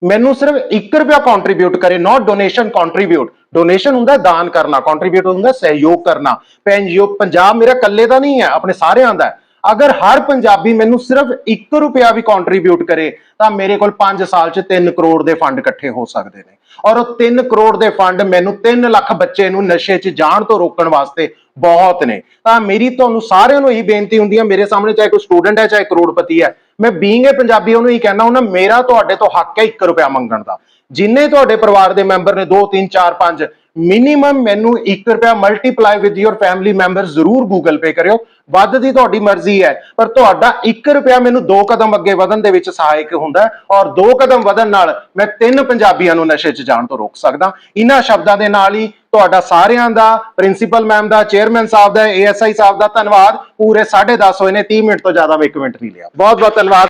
ਮੈਨੂੰ ਸਿਰਫ 1 ਰੁਪਿਆ ਕੰਟਰੀਬਿਊਟ ਕਰੇ ਨਾਟ ਡੋਨੇਸ਼ਨ ਕੰਟਰੀਬਿਊਟ ਡੋਨੇਸ਼ਨ ਹੁੰਦਾ ਦਾਨ ਕਰਨਾ ਕੰਟਰੀਬਿਊਟ ਹੁੰਦਾ ਸਹਿਯੋਗ ਕਰਨਾ। ਪੈਨਜੀਓ ਪੰਜਾਬ ਮੇਰਾ ਇਕੱਲੇ ਦਾ ਨਹੀਂ ਹੈ, ਆਪਣੇ ਸਾਰਿਆਂ ਦਾ ਅਗਰ ਹਰ ਪੰਜਾਬੀ ਮੈਨੂੰ ਸਿਰਫ 1 ਰੁਪਿਆ ਵੀ ਕੰਟਰੀਬਿਊਟ ਕਰੇ, ਤਾਂ ਮੇਰੇ ਕੋਲ 5 ਸਾਲ 'ਚ 3 ਕਰੋੜ ਦੇ ਫੰਡ ਇਕੱਠੇ ਹੋ ਸਕਦੇ ਨੇ। ਔਰ ਉਹ 3 ਕਰੋੜ ਦੇ ਫੰਡ ਮੈਨੂੰ 3 ਲੱਖ ਬੱਚੇ ਨੂੰ ਨਸ਼ੇ 'ਚ ਜਾਣ ਤੋਂ ਰੋਕਣ ਵਾਸਤੇ ਬਹੁਤ ਨੇ। ਤਾਂ ਮੇਰੀ ਤੁਹਾਨੂੰ ਸਾਰਿਆਂ ਨੂੰ ਇਹੀ ਬੇਨਤੀ ਹੁੰਦੀ ਹੈ ਮੇਰੇ ਸਾਹਮਣੇ ਚਾਹੇ ਕੋਈ ਸਟੂਡੈਂਟ ਹੈ, ਚਾਹੇ ਕਰੋੜਪਤੀ ਹੈ ਮੈਂ ਬੀਇੰਗ ਏ ਪੰਜਾਬੀ, ਉਹਨੂੰ ਹੀ ਕਹਿਣਾ ਹੁੰਦਾ, ਮੇਰਾ ਤੁਹਾਡੇ ਤੋਂ ਹੱਕ ਹੈ 1 ਰੁਪਿਆ ਮੰਗਣ ਦਾ। ਜਿੰਨੇ ਤੁਹਾਡੇ ਪਰਿਵਾਰ ਦੇ ਮੈਂਬਰ ਨੇ 2 3 4 5 ਮਿਨੀਮਮ ਮੈਨੂੰ 1 ਰੁਪਿਆ multiply with your family member ਜ਼ਰੂਰ ਗੂਗਲ ਪੇ ਕਰਿਓ। ਵੱਧ ਦੀ ਤੁਹਾਡੀ ਮਰਜ਼ੀ ਹੈ, ਪਰ ਤੁਹਾਡਾ 1 ਰੁਪਿਆ ਮੈਨੂੰ ਦੋ ਕਦਮ ਅੱਗੇ ਵਧਣ ਦੇ ਵਿੱਚ ਸਹਾਇਕ ਹੁੰਦਾ ਔਰ ਦੋ ਕਦਮ ਵਧਣ ਨਾਲ ਮੈਂ ਤਿੰਨ ਪੰਜਾਬੀਆਂ ਨੂੰ ਨਸ਼ੇ 'ਚ ਜਾਣ ਤੋਂ ਰੋਕ ਸਕਦਾ। ਇਹਨਾਂ ਸ਼ਬਦਾਂ ਦੇ ਨਾਲ ਹੀ ਤੁਹਾਡਾ ਸਾਰਿਆਂ ਦਾ ਪ੍ਰਿੰਸੀਪਲ ਮੈਮ ਦਾ ਚੇਅਰਮੈਨ ਸਾਹਿਬ ਦਾ ਏਐਸਆਈ ਸਾਹਿਬ ਦਾ ਧੰਨਵਾਦ। ਪੂਰੇ 10:30 ਹੋਏ ਨੇ 30 ਮਿੰਟ ਤੋਂ ਜ਼ਿਆਦਾ ਮੈਂ 1 ਮਿੰਟ ਨਹੀਂ ਲਿਆ। ਬਹੁਤ ਬਹੁਤ ਧੰਨਵਾਦ।